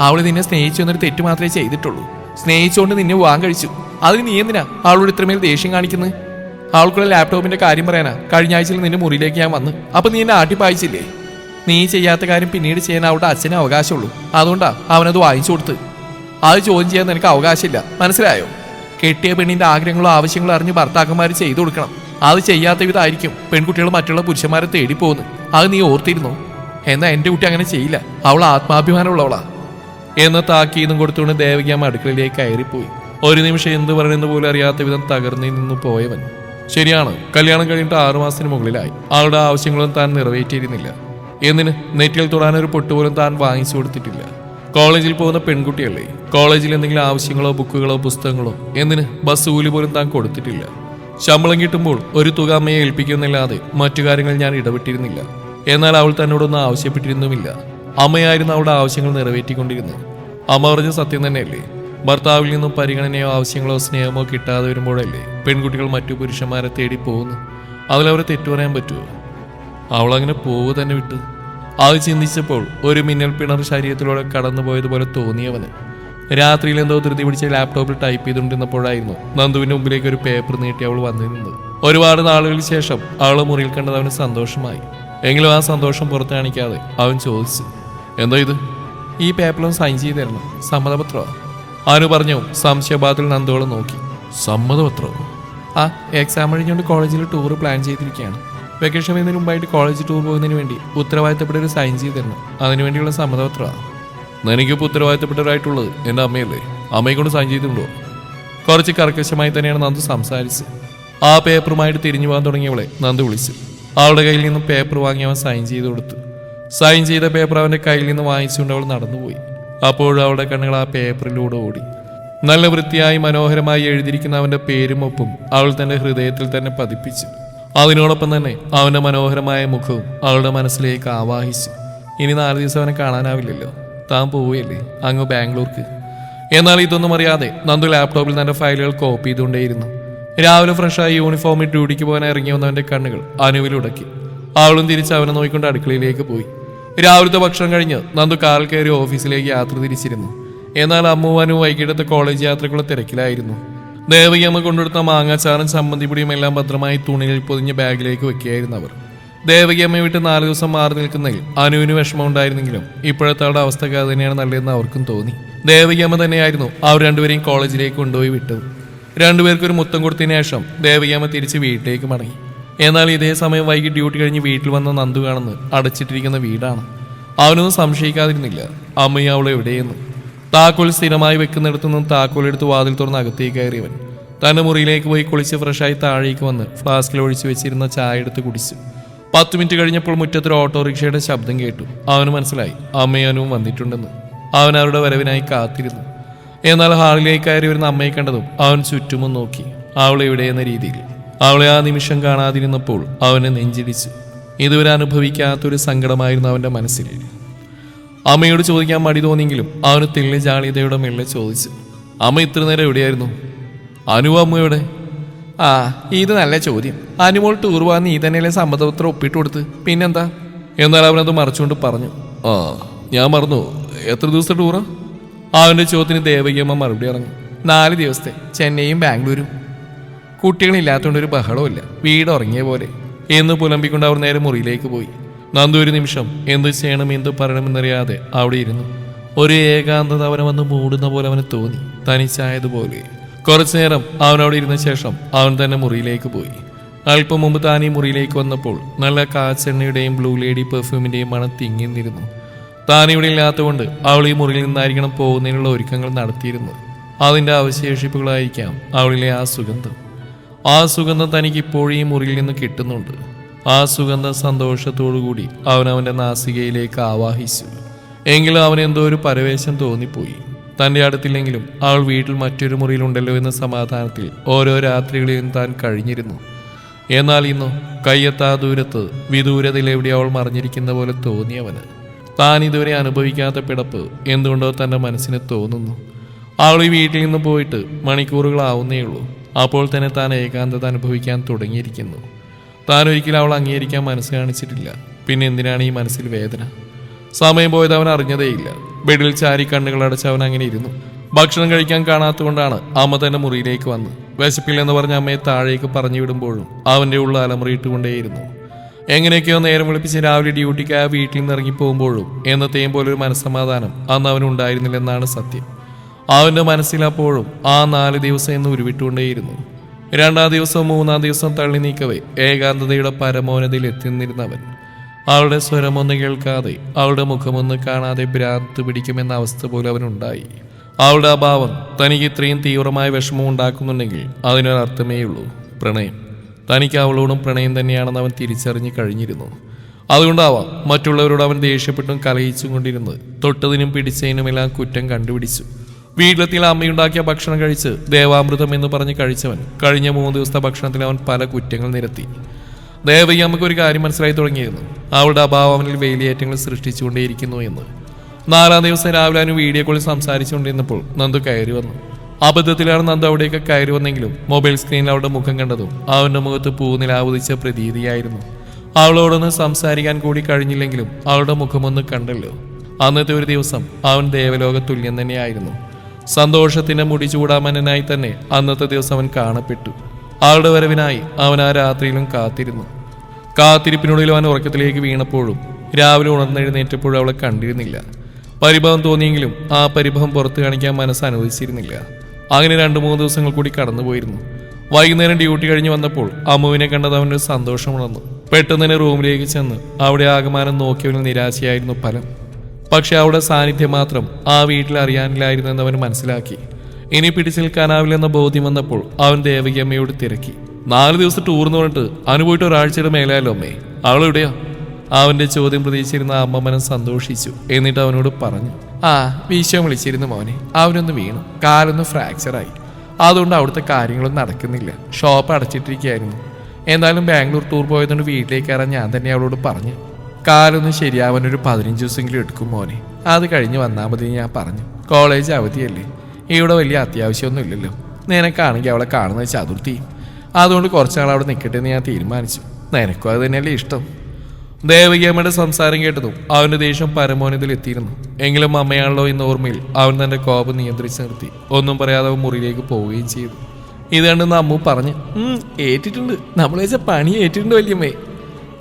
അവൾ നിന്നെ സ്നേഹിച്ചു എന്നൊരു തെറ്റ് മാത്രമേ ചെയ്തിട്ടുള്ളൂ. സ്നേഹിച്ചുകൊണ്ട് നിന്നെ വാങ്ങാൻ കഴിച്ചു. അതിന് നീ എന്തിനാ അവളോട് ഇത്രമേൽ ദേഷ്യം കാണിക്കുന്നത് അവൾക്കുള്ള ലാപ്ടോപ്പിന്റെ കാര്യം പറയാനാ. കഴിഞ്ഞ ആഴ്ചയിൽ നിന്റെ മുറിയിലേക്ക് ഞാൻ വന്ന്. അപ്പൊ നീ എന്നെ ആട്ടിപ്പായിച്ചില്ലേ നീ ചെയ്യാത്ത കാര്യം പിന്നീട് ചെയ്യാൻ അവളുടെ അച്ഛന് അവകാശമുള്ളൂ. അതുകൊണ്ടാ അവനത് വാങ്ങിച്ചു കൊടുത്ത്. അത് ചോദ്യം ചെയ്യാൻ നിനക്ക് അവകാശമില്ല. മനസ്സിലായോ? കെട്ടിയ പെണ്ണിന്റെ ആഗ്രഹങ്ങളും ആവശ്യങ്ങളും അറിഞ്ഞ് ഭർത്താക്കന്മാർ ചെയ്തു കൊടുക്കണം. അത് ചെയ്യാത്ത വിധമായിരിക്കും പെൺകുട്ടികൾ മറ്റുള്ള പുരുഷന്മാരെ തേടി പോകുന്നു അത് നീ ഓർത്തിരുന്നു? എന്നാ എന്റെ കുട്ടി അങ്ങനെ ചെയ്യില്ല? അവൾ ആത്മാഭിമാനമുള്ളവളാ. എന്ന് താക്കീതും കൊടുത്തുകൊണ്ട് ദേവകിയമ്മ അടുക്കളയിലേക്ക് കയറിപ്പോയി. ഒരു നിമിഷം എന്ത് പറയണമെന്ന് പോലും അറിയാത്ത വിധം തകർന്നു നിന്ന് പോയവൻ. ശരിയാണ്. കല്യാണം കഴിഞ്ഞിട്ട് ആറുമാസത്തിന് മുകളിലായി. ആളുടെ ആവശ്യങ്ങളും താൻ നിറവേറ്റിയിരുന്നില്ല. എന്നിന് നെറ്റിൽ തൊടാൻ ഒരു പൊട്ട് പോലും താൻ വാങ്ങിച്ചു കൊടുത്തിട്ടില്ല. കോളേജിൽ പോകുന്ന പെൺകുട്ടിയല്ലേ? കോളേജിൽ എന്തെങ്കിലും ആവശ്യങ്ങളോ ബുക്കുകളോ പുസ്തകങ്ങളോ എന്നിന് ബസ് കൂലി പോലും താൻ കൊടുത്തിട്ടില്ല. ശമ്പളം കിട്ടുമ്പോൾ ഒരു തുക അമ്മയെ ഏൽപ്പിക്കുന്നില്ലാതെ മറ്റു കാര്യങ്ങൾ ഞാൻ ഇടപെട്ടിരുന്നില്ല. എന്നാൽ അവൾ തന്നോടൊന്നും ആവശ്യപ്പെട്ടിരുന്നുമില്ല. അമ്മയായിരുന്നു അവളുടെ ആവശ്യങ്ങൾ നിറവേറ്റിക്കൊണ്ടിരുന്നത്. അമ്മ പറഞ്ഞ സത്യം തന്നെയല്ലേ? ഭർത്താവിൽ നിന്നും പരിഗണനയോ ആവശ്യങ്ങളോ സ്നേഹമോ കിട്ടാതെ വരുമ്പോഴല്ലേ പെൺകുട്ടികൾ മറ്റു പുരുഷന്മാരെ തേടി പോകുന്നു? അതിലവരെ തെറ്റു പറയാൻ പറ്റുമോ? അവളങ്ങനെ പോവുക തന്നെ വിട്ടു. അത് ചിന്തിച്ചപ്പോൾ ഒരു മിന്നൽ പിണർ ശരീരത്തിലൂടെ കടന്നുപോയതുപോലെ തോന്നിയവന്. രാത്രിയിൽ എന്തോ ധൃതി പിടിച്ച ലാപ്ടോപ്പിൽ ടൈപ്പ് ചെയ്തുകൊണ്ടിരുന്നപ്പോഴായിരുന്നു നന്ദുവിന്റെ മുമ്പിലേക്ക് ഒരു പേപ്പർ നീട്ടി അവൾ വന്നിരുന്നത്. ഒരുപാട് നാളുകൾക്ക് ശേഷം അവൾ മുറിയിൽ കണ്ടത് അവന് സന്തോഷമായി. എങ്കിലും ആ സന്തോഷം പുറത്തു കാണിക്കാതെ അവൻ ചോദിച്ചു എന്തോ ഇത്? ഈ പേപ്പറിലും സൈൻ ചെയ്ത് തരണം. സമ്മതപത്രമോ? അവന് പറഞ്ഞു? സംശയബാധിൽ നന്ദോളെ നോക്കി. സമ്മതപത്രമോ ആ എക്സാം കഴിഞ്ഞുകൊണ്ട് കോളേജിൽ ടൂർ പ്ലാൻ ചെയ്തിരിക്കുകയാണ്. വെക്കേഷൻ വരുന്നതിന് മുമ്പായിട്ട് കോളേജ് ടൂർ പോകുന്നതിന് വേണ്ടി ഉത്തരവാദിത്തപ്പെട്ട ഒരു സൈൻ ചെയ്ത് തരണം അതിനുവേണ്ടിയുള്ള സമ്മതപത്രമാണ് എനിക്കിപ്പോൾ ഉത്തരവാദിത്തപ്പെട്ടവരായിട്ടുള്ളത് എന്റെ അമ്മയല്ലേ? അമ്മയെ കൊണ്ട് സൈൻ ചെയ്തിട്ടുണ്ടോ? കുറച്ച് കർക്കശമായി തന്നെയാണ് നന്ദു സംസാരിച്ചത് ആ പേപ്പറുമായിട്ട് തിരിഞ്ഞു പോകാൻ തുടങ്ങിയവളെ നന്ദു വിളിച്ചു. അവളുടെ കയ്യിൽ നിന്നും പേപ്പർ വാങ്ങി അവൻ സൈൻ ചെയ്ത് കൊടുത്തു. സൈൻ ചെയ്ത പേപ്പർ അവന്റെ കയ്യിൽ നിന്ന് വാങ്ങിച്ചുകൊണ്ട് അവൾ നടന്നുപോയി. അപ്പോഴും അവളുടെ കണ്ണുകൾ ആ പേപ്പറിലൂടെ ഓടി. നല്ല വൃത്തിയായി മനോഹരമായി എഴുതിയിരിക്കുന്ന അവന്റെ പേരും ഒപ്പും അവൾ തന്റെ ഹൃദയത്തിൽ തന്നെ പതിപ്പിച്ചു. അതിനോടൊപ്പം തന്നെ അവന്റെ മനോഹരമായ മുഖവും അവളുടെ മനസ്സിലേക്ക് ആവാഹിച്ചു. ഇനി നാല് ദിവസം അവനെ കാണാനാവില്ലല്ലോ. താൻ പോവുകയല്ലേ? അങ്ങ് ബാംഗ്ലൂർക്ക്. എന്നാൽ ഇതൊന്നും അറിയാതെ നന്ദു ലാപ്ടോപ്പിൽ തന്റെ ഫയലുകൾ കോപ്പി ചെയ്തുകൊണ്ടേയിരുന്നു. രാവിലെ ഫ്രഷായി യൂണിഫോമിൽ ഡ്യൂട്ടിക്ക് പോകാൻ ഇറങ്ങി വന്നവന്റെ കണ്ണുകൾ അനുവിലുടക്കി അവളും തിരിച്ച് അവനെ നോക്കിക്കൊണ്ട് അടുക്കളയിലേക്ക് പോയി. രാവിലത്തെ ഭക്ഷണം കഴിഞ്ഞ് നന്ദു കാറിൽ കയറി ഓഫീസിലേക്ക് യാത്ര തിരിച്ചിരുന്നു. എന്നാൽ അമ്മുവാനും വൈകിട്ടത്തെ കോളേജ് യാത്രക്കുള്ള തിരക്കിലായിരുന്നു. ദേവകിയമ്മ കൊണ്ടെടുത്ത മാങ്ങാച്ചാറും ചമ്മന്തിപ്പൊടിയും എല്ലാം ഭദ്രമായി തുണിയിൽ പൊതിഞ്ഞ ബാഗിലേക്ക് വെക്കുകയായിരുന്നു അവർ. ദേവകിയമ്മ വിട്ട് നാല് ദിവസം മാറി നിൽക്കുന്നതിൽ അനുവിന് വിഷമം ഉണ്ടായിരുന്നെങ്കിലും ഇപ്പോഴത്തെ അവളുടെ അവസ്ഥ തന്നെയാണ് നല്ലതെന്ന് അവർക്കും തോന്നി. ദേവകിയമ്മ തന്നെയായിരുന്നു അവർ രണ്ടുപേരെയും കോളേജിലേക്ക് കൊണ്ടുപോയി വിട്ടത്. രണ്ടുപേർക്കൊരു മുത്തം കൊടുത്തതിന് ശേഷം ദേവകിയമ്മ തിരിച്ച് വീട്ടിലേക്ക് മടങ്ങി. എന്നാൽ ഇതേ സമയം വൈകി ഡ്യൂട്ടി കഴിഞ്ഞ് വീട്ടിൽ വന്ന നന്ദു കാണുന്നത് അടച്ചിട്ടിരിക്കുന്ന വീടാണ്. അവനൊന്നും സംശയിക്കാതിരുന്നില്ല. അമ്മയും അവളെ എവിടെയെന്ന്. താക്കോൽ സ്ഥിരമായി വെക്കുന്നിടത്തു നിന്നും താക്കോൽ എടുത്ത് വാതിൽ തുറന്ന് അകത്തേക്ക് കയറിയവൻ. തന്റെ മുറിയിലേക്ക് പോയി കുളിച്ച് ഫ്രഷായി താഴേക്ക് വന്ന് ഫ്ലാസ്കിൽ ഒഴിച്ചു വെച്ചിരുന്ന ചായ എടുത്ത് കുടിച്ചു. പത്ത് മിനിറ്റ് കഴിഞ്ഞപ്പോൾ മുറ്റത്തൊരു ഓട്ടോറിക്ഷയുടെ ശബ്ദം കേട്ടു. അവന് മനസ്സിലായി. അമ്മയാനും വന്നിട്ടുണ്ടെന്ന്. അവൻ അവരുടെ വരവിനായി കാത്തിരുന്നു. എന്നാൽ ഹാളിലേക്ക് കയറി വരുന്ന അമ്മയെ കണ്ടതും അവൻ ചുറ്റുമും നോക്കി. അവൾ എവിടെയെന്ന രീതിയിൽ അവളെ ആ നിമിഷം കാണാതിരുന്നപ്പോൾ അവനെ നെഞ്ചിടിച്ചു. ഇതുവരെ അനുഭവിക്കാത്തൊരു സങ്കടമായിരുന്നു അവന്റെ മനസ്സിൽ. അമ്മയോട് ചോദിക്കാൻ മടി തോന്നിയെങ്കിലും അവന് തെള്ളി ജാളിയതയുടെ മെല്ലെ ചോദിച്ചു. അമ്മ ഇത്ര നേരം എവിടെയായിരുന്നു? അനു അമ്മയുടെ? ആ ഇത് നല്ല ചോദ്യം. അനുമോൾ ടൂർ പോകാൻ നീ തന്നെയല്ലേ സമ്മതപത്രം ഒപ്പിട്ട് കൊടുത്ത്? പിന്നെന്താ? എന്നാൽ അവനത് മറച്ചുകൊണ്ട് പറഞ്ഞു. ആ ഞാൻ മറന്നു. എത്ര ദിവസത്തെ ടൂറാ അവന്റെ ചോദ്യത്തിന് ദേവകിയമ്മ മറുപടി ഇറങ്ങി നാല് ദിവസത്തെ. ചെന്നൈയും ബാംഗ്ലൂരും. കുട്ടികളില്ലാത്തതുകൊണ്ട് ഒരു ബഹളമില്ല വീട് ഉറങ്ങിയ പോലെ. എന്ന് പുലമ്പിക്കൊണ്ട് അവർ നേരെ മുറിയിലേക്ക് പോയി. നന്ദു ഒരു നിമിഷം എന്ത് ചെയ്യണം എന്ത് പറയണമെന്നറിയാതെ അവിടെ ഇരുന്നു. ഒരു ഏകാന്തത അവനെ വന്ന് മൂടുന്ന പോലെ അവന് തോന്നി. തനിച്ചായതുപോലെ. കുറച്ചു നേരം അവൻ അവിടെ ഇരുന്ന ശേഷം അവൻ തന്നെ മുറിയിലേക്ക് പോയി. അല്പം മുമ്പ് താൻ ഈ മുറിയിലേക്ക് വന്നപ്പോൾ നല്ല കാച്ചെണ്ണയുടെയും ബ്ലൂ ലേഡി പെർഫ്യൂമിന്റെയും മണം തിങ്ങിന്നിരുന്നു താൻ ഇവിടെ ഇല്ലാത്തതുകൊണ്ട് അവൾ ഈ മുറിയിൽ നിന്നായിരിക്കണം പോകുന്നതിനുള്ള ഒരുക്കങ്ങൾ നടത്തിയിരുന്നു അതിന്റെ അവശേഷിപ്പുകളായിരിക്കാം അവളിലെ ആ സുഗന്ധം. ആ സുഗന്ധം തനിക്ക് ഇപ്പോഴും ഈ മുറിയിൽ നിന്ന് കിട്ടുന്നുണ്ട്. ആ സുഗന്ധം സന്തോഷത്തോടുകൂടി അവൻ അവന്റെ നാസികയിലേക്ക് ആവാഹിച്ചു. എങ്കിലും അവൻ എന്തോ ഒരു പരവേശം തോന്നിപ്പോയി. തന്റെ അടുത്തില്ലെങ്കിലും അവൾ വീട്ടിൽ മറ്റൊരു മുറിയിലുണ്ടല്ലോ എന്ന സമാധാനത്തിൽ ഓരോ രാത്രികളിലും താൻ കഴിഞ്ഞിരുന്നു. എന്നാൽ ഇന്ന് കയ്യെത്താ ദൂരത്ത് വിദൂരതയിൽ എവിടെ അവൾ മറിഞ്ഞിരിക്കുന്ന പോലെ തോന്നിയവന് താൻ ഇതുവരെ അനുഭവിക്കാത്ത പിടപ്പ് എന്തുകൊണ്ടോ തന്റെ മനസ്സിന് തോന്നുന്നു. അവൾ ഈ വീട്ടിൽ നിന്ന് പോയിട്ട് മണിക്കൂറുകളാവുന്നേ ഉള്ളൂ അപ്പോൾ തന്നെ താൻ ഏകാന്തത അനുഭവിക്കാൻ തുടങ്ങിയിരിക്കുന്നു. താൻ ഒരിക്കലും അവൾ അംഗീകരിക്കാൻ മനസ്സ് കാണിച്ചിട്ടില്ല. പിന്നെ എന്തിനാണ് ഈ മനസ്സിൽ വേദന? സമയം പോയത് അവൻ അറിഞ്ഞതേയില്ല. ബെഡിൽ ചാരി കണ്ണുകൾ അടച്ച് അവൻ അങ്ങനെ ഇരുന്നു. ഭക്ഷണം കഴിക്കാൻ കാണാത്തതുകൊണ്ടാണ് അമ്മ തന്നെ മുറിയിലേക്ക് വന്ന്. വിശപ്പില്ലെന്ന് പറഞ്ഞ അമ്മയെ താഴേക്ക് പറഞ്ഞു വിടുമ്പോഴും അവന്റെ ഉള്ള അലമുറിയിട്ടുകൊണ്ടേയിരുന്നു. എങ്ങനെയൊക്കെയോ നേരം വിളിപ്പിച്ച് രാവിലെ ഡ്യൂട്ടിക്ക് ആ വീട്ടിൽ നിന്ന് ഇറങ്ങി പോകുമ്പോഴും എന്നത്തെയും പോലെ ഒരു മനസ്സമാധാനം അന്ന് അവനുണ്ടായിരുന്നില്ലെന്നാണ് സത്യം. അവന്റെ മനസ്സിൽ അപ്പോഴും ആ നാല് ദിവസം എന്ന് ഉരുവിട്ടുകൊണ്ടേയിരുന്നു. രണ്ടാം ദിവസം മൂന്നാം ദിവസം തള്ളി നീക്കവേ ഏകാന്തതയുടെ പരമോന്നതയിൽ എത്തിനിരുന്നവൻ അവളുടെ സ്വരമൊന്ന് കേൾക്കാതെ അവളുടെ മുഖമൊന്ന് കാണാതെ ഭ്രാന്ത് പിടിക്കുമെന്ന അവസ്ഥ പോലും അവനുണ്ടായി. അവളുടെ അഭാവം തനിക്ക് ഇത്രയും തീവ്രമായ വിഷമം ഉണ്ടാക്കുന്നുണ്ടെങ്കിൽ അതിനൊരർത്ഥമേ ഉള്ളൂ പ്രണയം. തനിക്ക് അവളോടും പ്രണയം തന്നെയാണെന്ന് അവൻ തിരിച്ചറിഞ്ഞു കഴിഞ്ഞിരുന്നു. അതുകൊണ്ടാവാം മറ്റുള്ളവരോട് അവൻ ദേഷ്യപ്പെട്ടും കലയിച്ചും കൊണ്ടിരുന്നത്. തൊട്ടതിനും പിടിച്ചതിനുമെല്ലാം കുറ്റം കണ്ടുപിടിച്ചു. വീട്ടിലെത്തിയ അമ്മയുണ്ടാക്കിയ ഭക്ഷണം കഴിച്ച് ദേവാമൃതം എന്ന് പറഞ്ഞ് കഴിച്ചവൻ കഴിഞ്ഞ മൂന്ന് ദിവസത്തെ ഭക്ഷണത്തിൽ അവൻ പല കുറ്റങ്ങൾ നിരത്തി. ദേവയ്യ അമ്മയ്ക്ക് ഒരു കാര്യം മനസ്സിലായി തുടങ്ങിയിരുന്നു. അവളുടെ അഭാവം അവനിൽ വേലിയേറ്റങ്ങൾ സൃഷ്ടിച്ചുകൊണ്ടേയിരിക്കുന്നു എന്ന്. നാലാം ദിവസം രാവിലെ അവന് വീഡിയോ കോളിൽ സംസാരിച്ചുകൊണ്ടിരുന്നപ്പോൾ നന്ദു കയറി വന്നു. അബദ്ധത്തിലാണ് നന്ദു അവിടെയൊക്കെ കയറി വന്നെങ്കിലും മൊബൈൽ സ്ക്രീനിൽ അവളുടെ മുഖം കണ്ടതും അവന്റെ മുഖത്ത് പൂനിലാവുതിച്ച പ്രതീതിയായിരുന്നു. അവളോടൊന്ന് സംസാരിക്കാൻ കൂടി കഴിഞ്ഞില്ലെങ്കിലും അവളുടെ മുഖമൊന്ന് കണ്ടല്ലോ. അന്നത്തെ ഒരു ദിവസം അവൻ ദേവലോക തുല്യം തന്നെയായിരുന്നു. സന്തോഷത്തിന്റെ മുടി ചൂടാമനായി തന്നെ അന്നത്തെ ദിവസം അവൻ കാണപ്പെട്ടു. ആളുടെ വരവിനായി അവൻ ആ രാത്രിയിലും കാത്തിരുന്നു. കാത്തിരിപ്പിനുള്ളിൽ അവൻ ഉറക്കത്തിലേക്ക് വീണപ്പോഴും രാവിലെ ഉണർന്നെഴുന്നേറ്റപ്പോഴും അവളെ കണ്ടിരുന്നില്ല. പരിഭവം തോന്നിയെങ്കിലും ആ പരിഭവം പുറത്തു കാണിക്കാൻ മനസ്സ് അനുവദിച്ചിരുന്നില്ല. അങ്ങനെ രണ്ടു മൂന്ന് ദിവസങ്ങൾ കൂടി കടന്നുപോയിരുന്നു. വൈകുന്നേരം ഡ്യൂട്ടി കഴിഞ്ഞ് വന്നപ്പോൾ അമ്മുവിനെ കണ്ടത് അവനൊരു സന്തോഷം ഉണർന്നു പെട്ടെന്ന് തന്നെ റൂമിലേക്ക് ചെന്ന് അവിടെ ആകമാനം നോക്കിയവന് നിരാശയായിരുന്നു ഫലം പക്ഷെ അവിടെ സാന്നിധ്യം മാത്രം ആ വീട്ടിൽ അറിയാനില്ലായിരുന്നെന്ന് അവൻ മനസ്സിലാക്കി. ഇനി പിടിച്ചു നിൽക്കാനാവില്ലെന്ന ബോധ്യം വന്നപ്പോൾ അവൻ ദേവകിയമ്മയോട് തിരക്കി. നാല് ദിവസം ടൂർന്ന് പറഞ്ഞിട്ട് അനുപോയിട്ട് ഒരാഴ്ചയുടെ മേലായാലോ അമ്മേ. അവളെവിടെയാ അവന്റെ ചോദ്യം പ്രതീക്ഷിച്ചിരുന്ന അമ്മ അമ്മമനം സന്തോഷിച്ചു. എന്നിട്ട് അവനോട് പറഞ്ഞു ആ വിശ്വം വിളിച്ചിരുന്നു മോനെ. അവനൊന്ന് വീണു. കാലൊന്ന് ഫ്രാക്ചറായി അതുകൊണ്ട് അവിടുത്തെ കാര്യങ്ങളൊന്നും നടക്കുന്നില്ല. ഷോപ്പ് അടച്ചിട്ടിരിക്കുകയായിരുന്നു. എന്തായാലും ബാംഗ്ലൂർ ടൂർ പോയതുകൊണ്ട് വീട്ടിലേക്ക് കയറാൻ ഞാൻ തന്നെ അവളോട് പറഞ്ഞു. കാലൊന്ന് ശരിയാവാൻ ഒരു പതിനഞ്ച് ദിവസമെങ്കിലും എടുക്കും മോനെ. അത് കഴിഞ്ഞ് വന്നാൽ മതി ഞാൻ പറഞ്ഞു. കോളേജ് അവധിയല്ലേ. ഇവിടെ വലിയ അത്യാവശ്യമൊന്നും ഇല്ലല്ലോ. നിനക്കാണെങ്കിൽ അവളെ കാണുന്നത് ചതുർത്ഥിയും അതുകൊണ്ട് കുറച്ചാൾ അവിടെ നിൽക്കട്ടെ എന്ന് ഞാൻ തീരുമാനിച്ചു. നിനക്കും അത് തന്നെയല്ലേ ഇഷ്ടം. ദേവകിയമ്മയുടെ സംസാരം കേട്ടതും അവന്റെ ദേഷ്യം പരമോന്നതിൽ എത്തിയിരുന്നു. എങ്കിലും അമ്മയാണല്ലോ എന്ന ഓർമ്മയിൽ അവൻ തന്റെ കോപം നിയന്ത്രിച്ച് നിർത്തി. ഒന്നും പറയാതെ അവൻ മുറിയിലേക്ക് പോവുകയും ചെയ്തു. ഇത് കണ്ടെന്ന് അമ്മു പറഞ്ഞ് ഏറ്റിട്ടുണ്ട്. നമ്മൾ വെച്ച പണി ഏറ്റിട്ടുണ്ട് വല്യമ്മേ.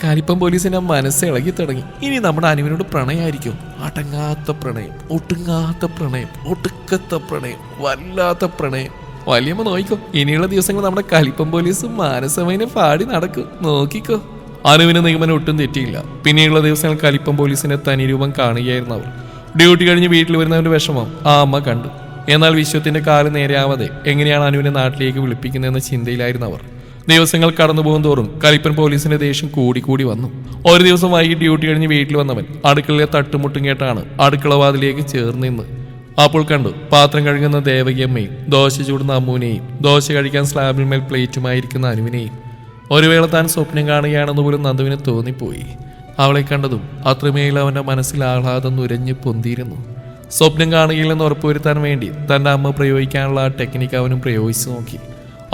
കാലിപ്പം പോലീസിന്റെ മനസ്സ് ഇളകി തുടങ്ങി. ഇനി നമ്മുടെ അനുവിനോട് പ്രണയമായിരിക്കും അടങ്ങാത്ത പ്രണയം ഒട്ടുങ്ങാത്ത പ്രണയം ഒടുക്കത്തെ പ്രണയം വല്ലാത്ത പ്രണയം. വലിയമ്മ നോക്കിക്കോ ഇനിയുള്ള ദിവസങ്ങൾ നമ്മുടെ കലിപ്പം പോലീസ് മാനസമൈനെ പാടി നടക്കും. നോക്കിക്കോ. അനുവിന് നിഗമനം ഒട്ടും തെറ്റിയില്ല. പിന്നെയുള്ള ദിവസങ്ങൾ കലിപ്പം പോലീസിന്റെ തനി രൂപം കാണുകയായിരുന്നു അവർ. ഡ്യൂട്ടി കഴിഞ്ഞ് വീട്ടിൽ വരുന്നവന്റെ വിഷമം ആ അമ്മ കണ്ടു. എന്നാൽ വിശ്വത്തിന്റെ കാൽ നേരെയാവാതെ എങ്ങനെയാണ് അനുവിനെ നാട്ടിലേക്ക് വിളിപ്പിക്കുന്നതെന്ന ചിന്തയിലായിരുന്നു അവർ. ദിവസങ്ങൾ കടന്നു പോകും തോറും കലിപ്പൻ പോലീസിന്റെ ദേഷ്യം കൂടി വന്നു. ഒരു ദിവസം വൈകിട്ട് ഡ്യൂട്ടി കഴിഞ്ഞ് വീട്ടിൽ വന്നവൻ അടുക്കളയിലെ തട്ടുമുട്ടും കേട്ടാണ് അടുക്കളവാതിലേക്ക് ചേർന്ന് നിന്ന്. അപ്പോൾ കണ്ടു പാത്രം കഴുകുന്ന ദേവകിയമ്മയും ദോശ ചൂടുന്ന അമ്മൂനെയും ദോശ കഴിക്കാൻ സ്ലാബിന്മേൽ പ്ലേറ്റുമായിരിക്കുന്ന അനുവിനെയും. ഒരു വേള താൻ സ്വപ്നം കാണുകയാണെന്ന് പോലും നന്ദുവിന് തോന്നിപ്പോയി. അവളെ കണ്ടതും അത്രമേൽ അവന്റെ മനസ്സിൽ ആഹ്ലാദം നുരഞ്ഞു പൊന്തിയിരുന്നു. സ്വപ്നം കാണുകയില്ലെന്ന് ഉറപ്പുവരുത്താൻ വേണ്ടി തന്റെ അമ്മ പ്രയോഗിക്കാനുള്ള ആ ടെക്നിക്ക് അവനും പ്രയോഗിച്ചു നോക്കി.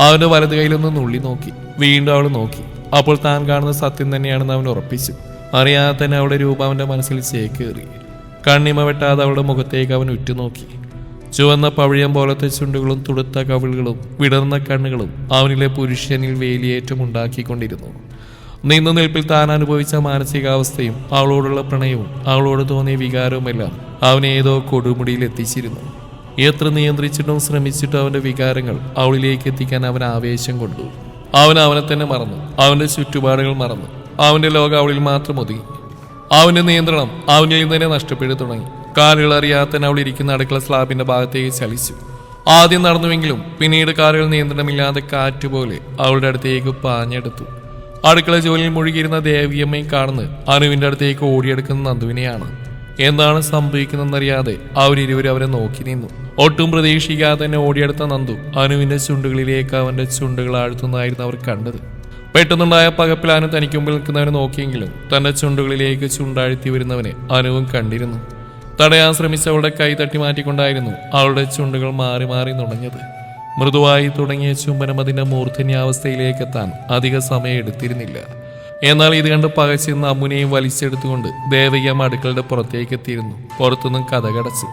അവന്റെ വലത് കയ്യിലൊന്ന് നുള്ളി നോക്കി. വീണ്ടും അവൾ നോക്കി. അപ്പോൾ താൻ കാണുന്ന സത്യം തന്നെയാണെന്ന് അവൻ ഉറപ്പിച്ചു. അറിയാതെ തന്നെ അവളുടെ രൂപം അവന്റെ മനസ്സിൽ ചേക്കേറി. കണ്ണിമ വെട്ടാതെ അവളുടെ മുഖത്തേക്ക് അവൻ ഉറ്റുനോക്കി. ചുവന്ന പവിഴം പോലത്തെ ചുണ്ടുകളും തുടുത്ത കവിളുകളും വിടർന്ന കണ്ണുകളും അവനിലെ പുരുഷനിൽ വേലിയേറ്റം ഉണ്ടാക്കിക്കൊണ്ടിരുന്നു. നിന്നു നിൽപ്പിൽ താൻ അനുഭവിച്ച മാനസികാവസ്ഥയും അവളോടുള്ള പ്രണയവും അവളോട് തോന്നിയ വികാരവുമെല്ലാം അവനെ ഏതോ കൊടുമുടിയിൽ എത്തിച്ചിരുന്നു. എത്ര നിയന്ത്രിച്ചിട്ടും ശ്രമിച്ചിട്ട് അവന്റെ വികാരങ്ങൾ അവളിലേക്ക് എത്തിക്കാൻ അവൻ ആവേശം കൊണ്ടു. അവൻ അവനെ തന്നെ മറന്നു. അവന്റെ ചുറ്റുപാടുകൾ മറന്നു. അവന്റെ ലോകം അവളിൽ മാത്രം ഒതുങ്ങി. അവന്റെ നിയന്ത്രണം അവനിൽ നിന്ന് തന്നെ നഷ്ടപ്പെട്ടു തുടങ്ങി. കാലുകൾ അറിയാതെ അവൾ ഇരിക്കുന്ന അടുക്കള സ്ലാബിന്റെ ഭാഗത്തേക്ക് ചലിച്ചു. ആദ്യം നടന്നുവെങ്കിലും പിന്നീട് കാലുകൾ നിയന്ത്രണമില്ലാതെ കാറ്റുപോലെ അവളുടെ അടുത്തേക്ക് പാഞ്ഞെടുത്തു. അടുക്കള ജോലിയിൽ മുഴുകിയിരുന്ന ദേവിയമ്മയും കാണുന്നത് അനുവിന്റെ അടുത്തേക്ക് ഓടിയെടുക്കുന്ന നന്ദുവിനെയാണ്. എന്താണ് സംഭവിക്കുന്നതെന്നറിയാതെ അവരിരുവരും അവരെ നോക്കി നിന്നു. ഒട്ടും പ്രതീക്ഷിക്കാതെ തന്നെ ഓടിയെടുത്ത നന്ദു അനുവിന്റെ ചുണ്ടുകളിലേക്ക് അവന്റെ ചുണ്ടുകൾ ആഴ്ത്തുന്നതായിരുന്നു അവർ കണ്ടത്. പെട്ടെന്നുണ്ടായ പകപ്പിൽ അനു തനിക്ക് മുമ്പിൽ നിൽക്കുന്നവനെ നോക്കിയെങ്കിലും തന്റെ ചുണ്ടുകളിലേക്ക് ചുണ്ടാഴ്ത്തി വരുന്നവനെ അനുവും കണ്ടിരുന്നു. തടയാൻ ശ്രമിച്ച അവളുടെ കൈ തട്ടി മാറ്റിക്കൊണ്ടായിരുന്നു അവളുടെ ചുണ്ടുകൾ മാറി മാറി നുണഞ്ഞത്. മൃദുവായി തുടങ്ങിയ ചുംബനം അതിന്റെ മൂർധന്യാവസ്ഥയിലേക്ക് എത്താൻ അധിക സമയം എടുത്തിരുന്നില്ല. എന്നാൽ ഇത് കണ്ട് പകച്ചിരുന്ന അമ്മുനെയും വലിച്ചെടുത്തുകൊണ്ട് ദേവികം അടുക്കളുടെ പുറത്തേക്ക് എത്തിയിരുന്നു പുറത്തുനിന്നും കഥകടച്ചു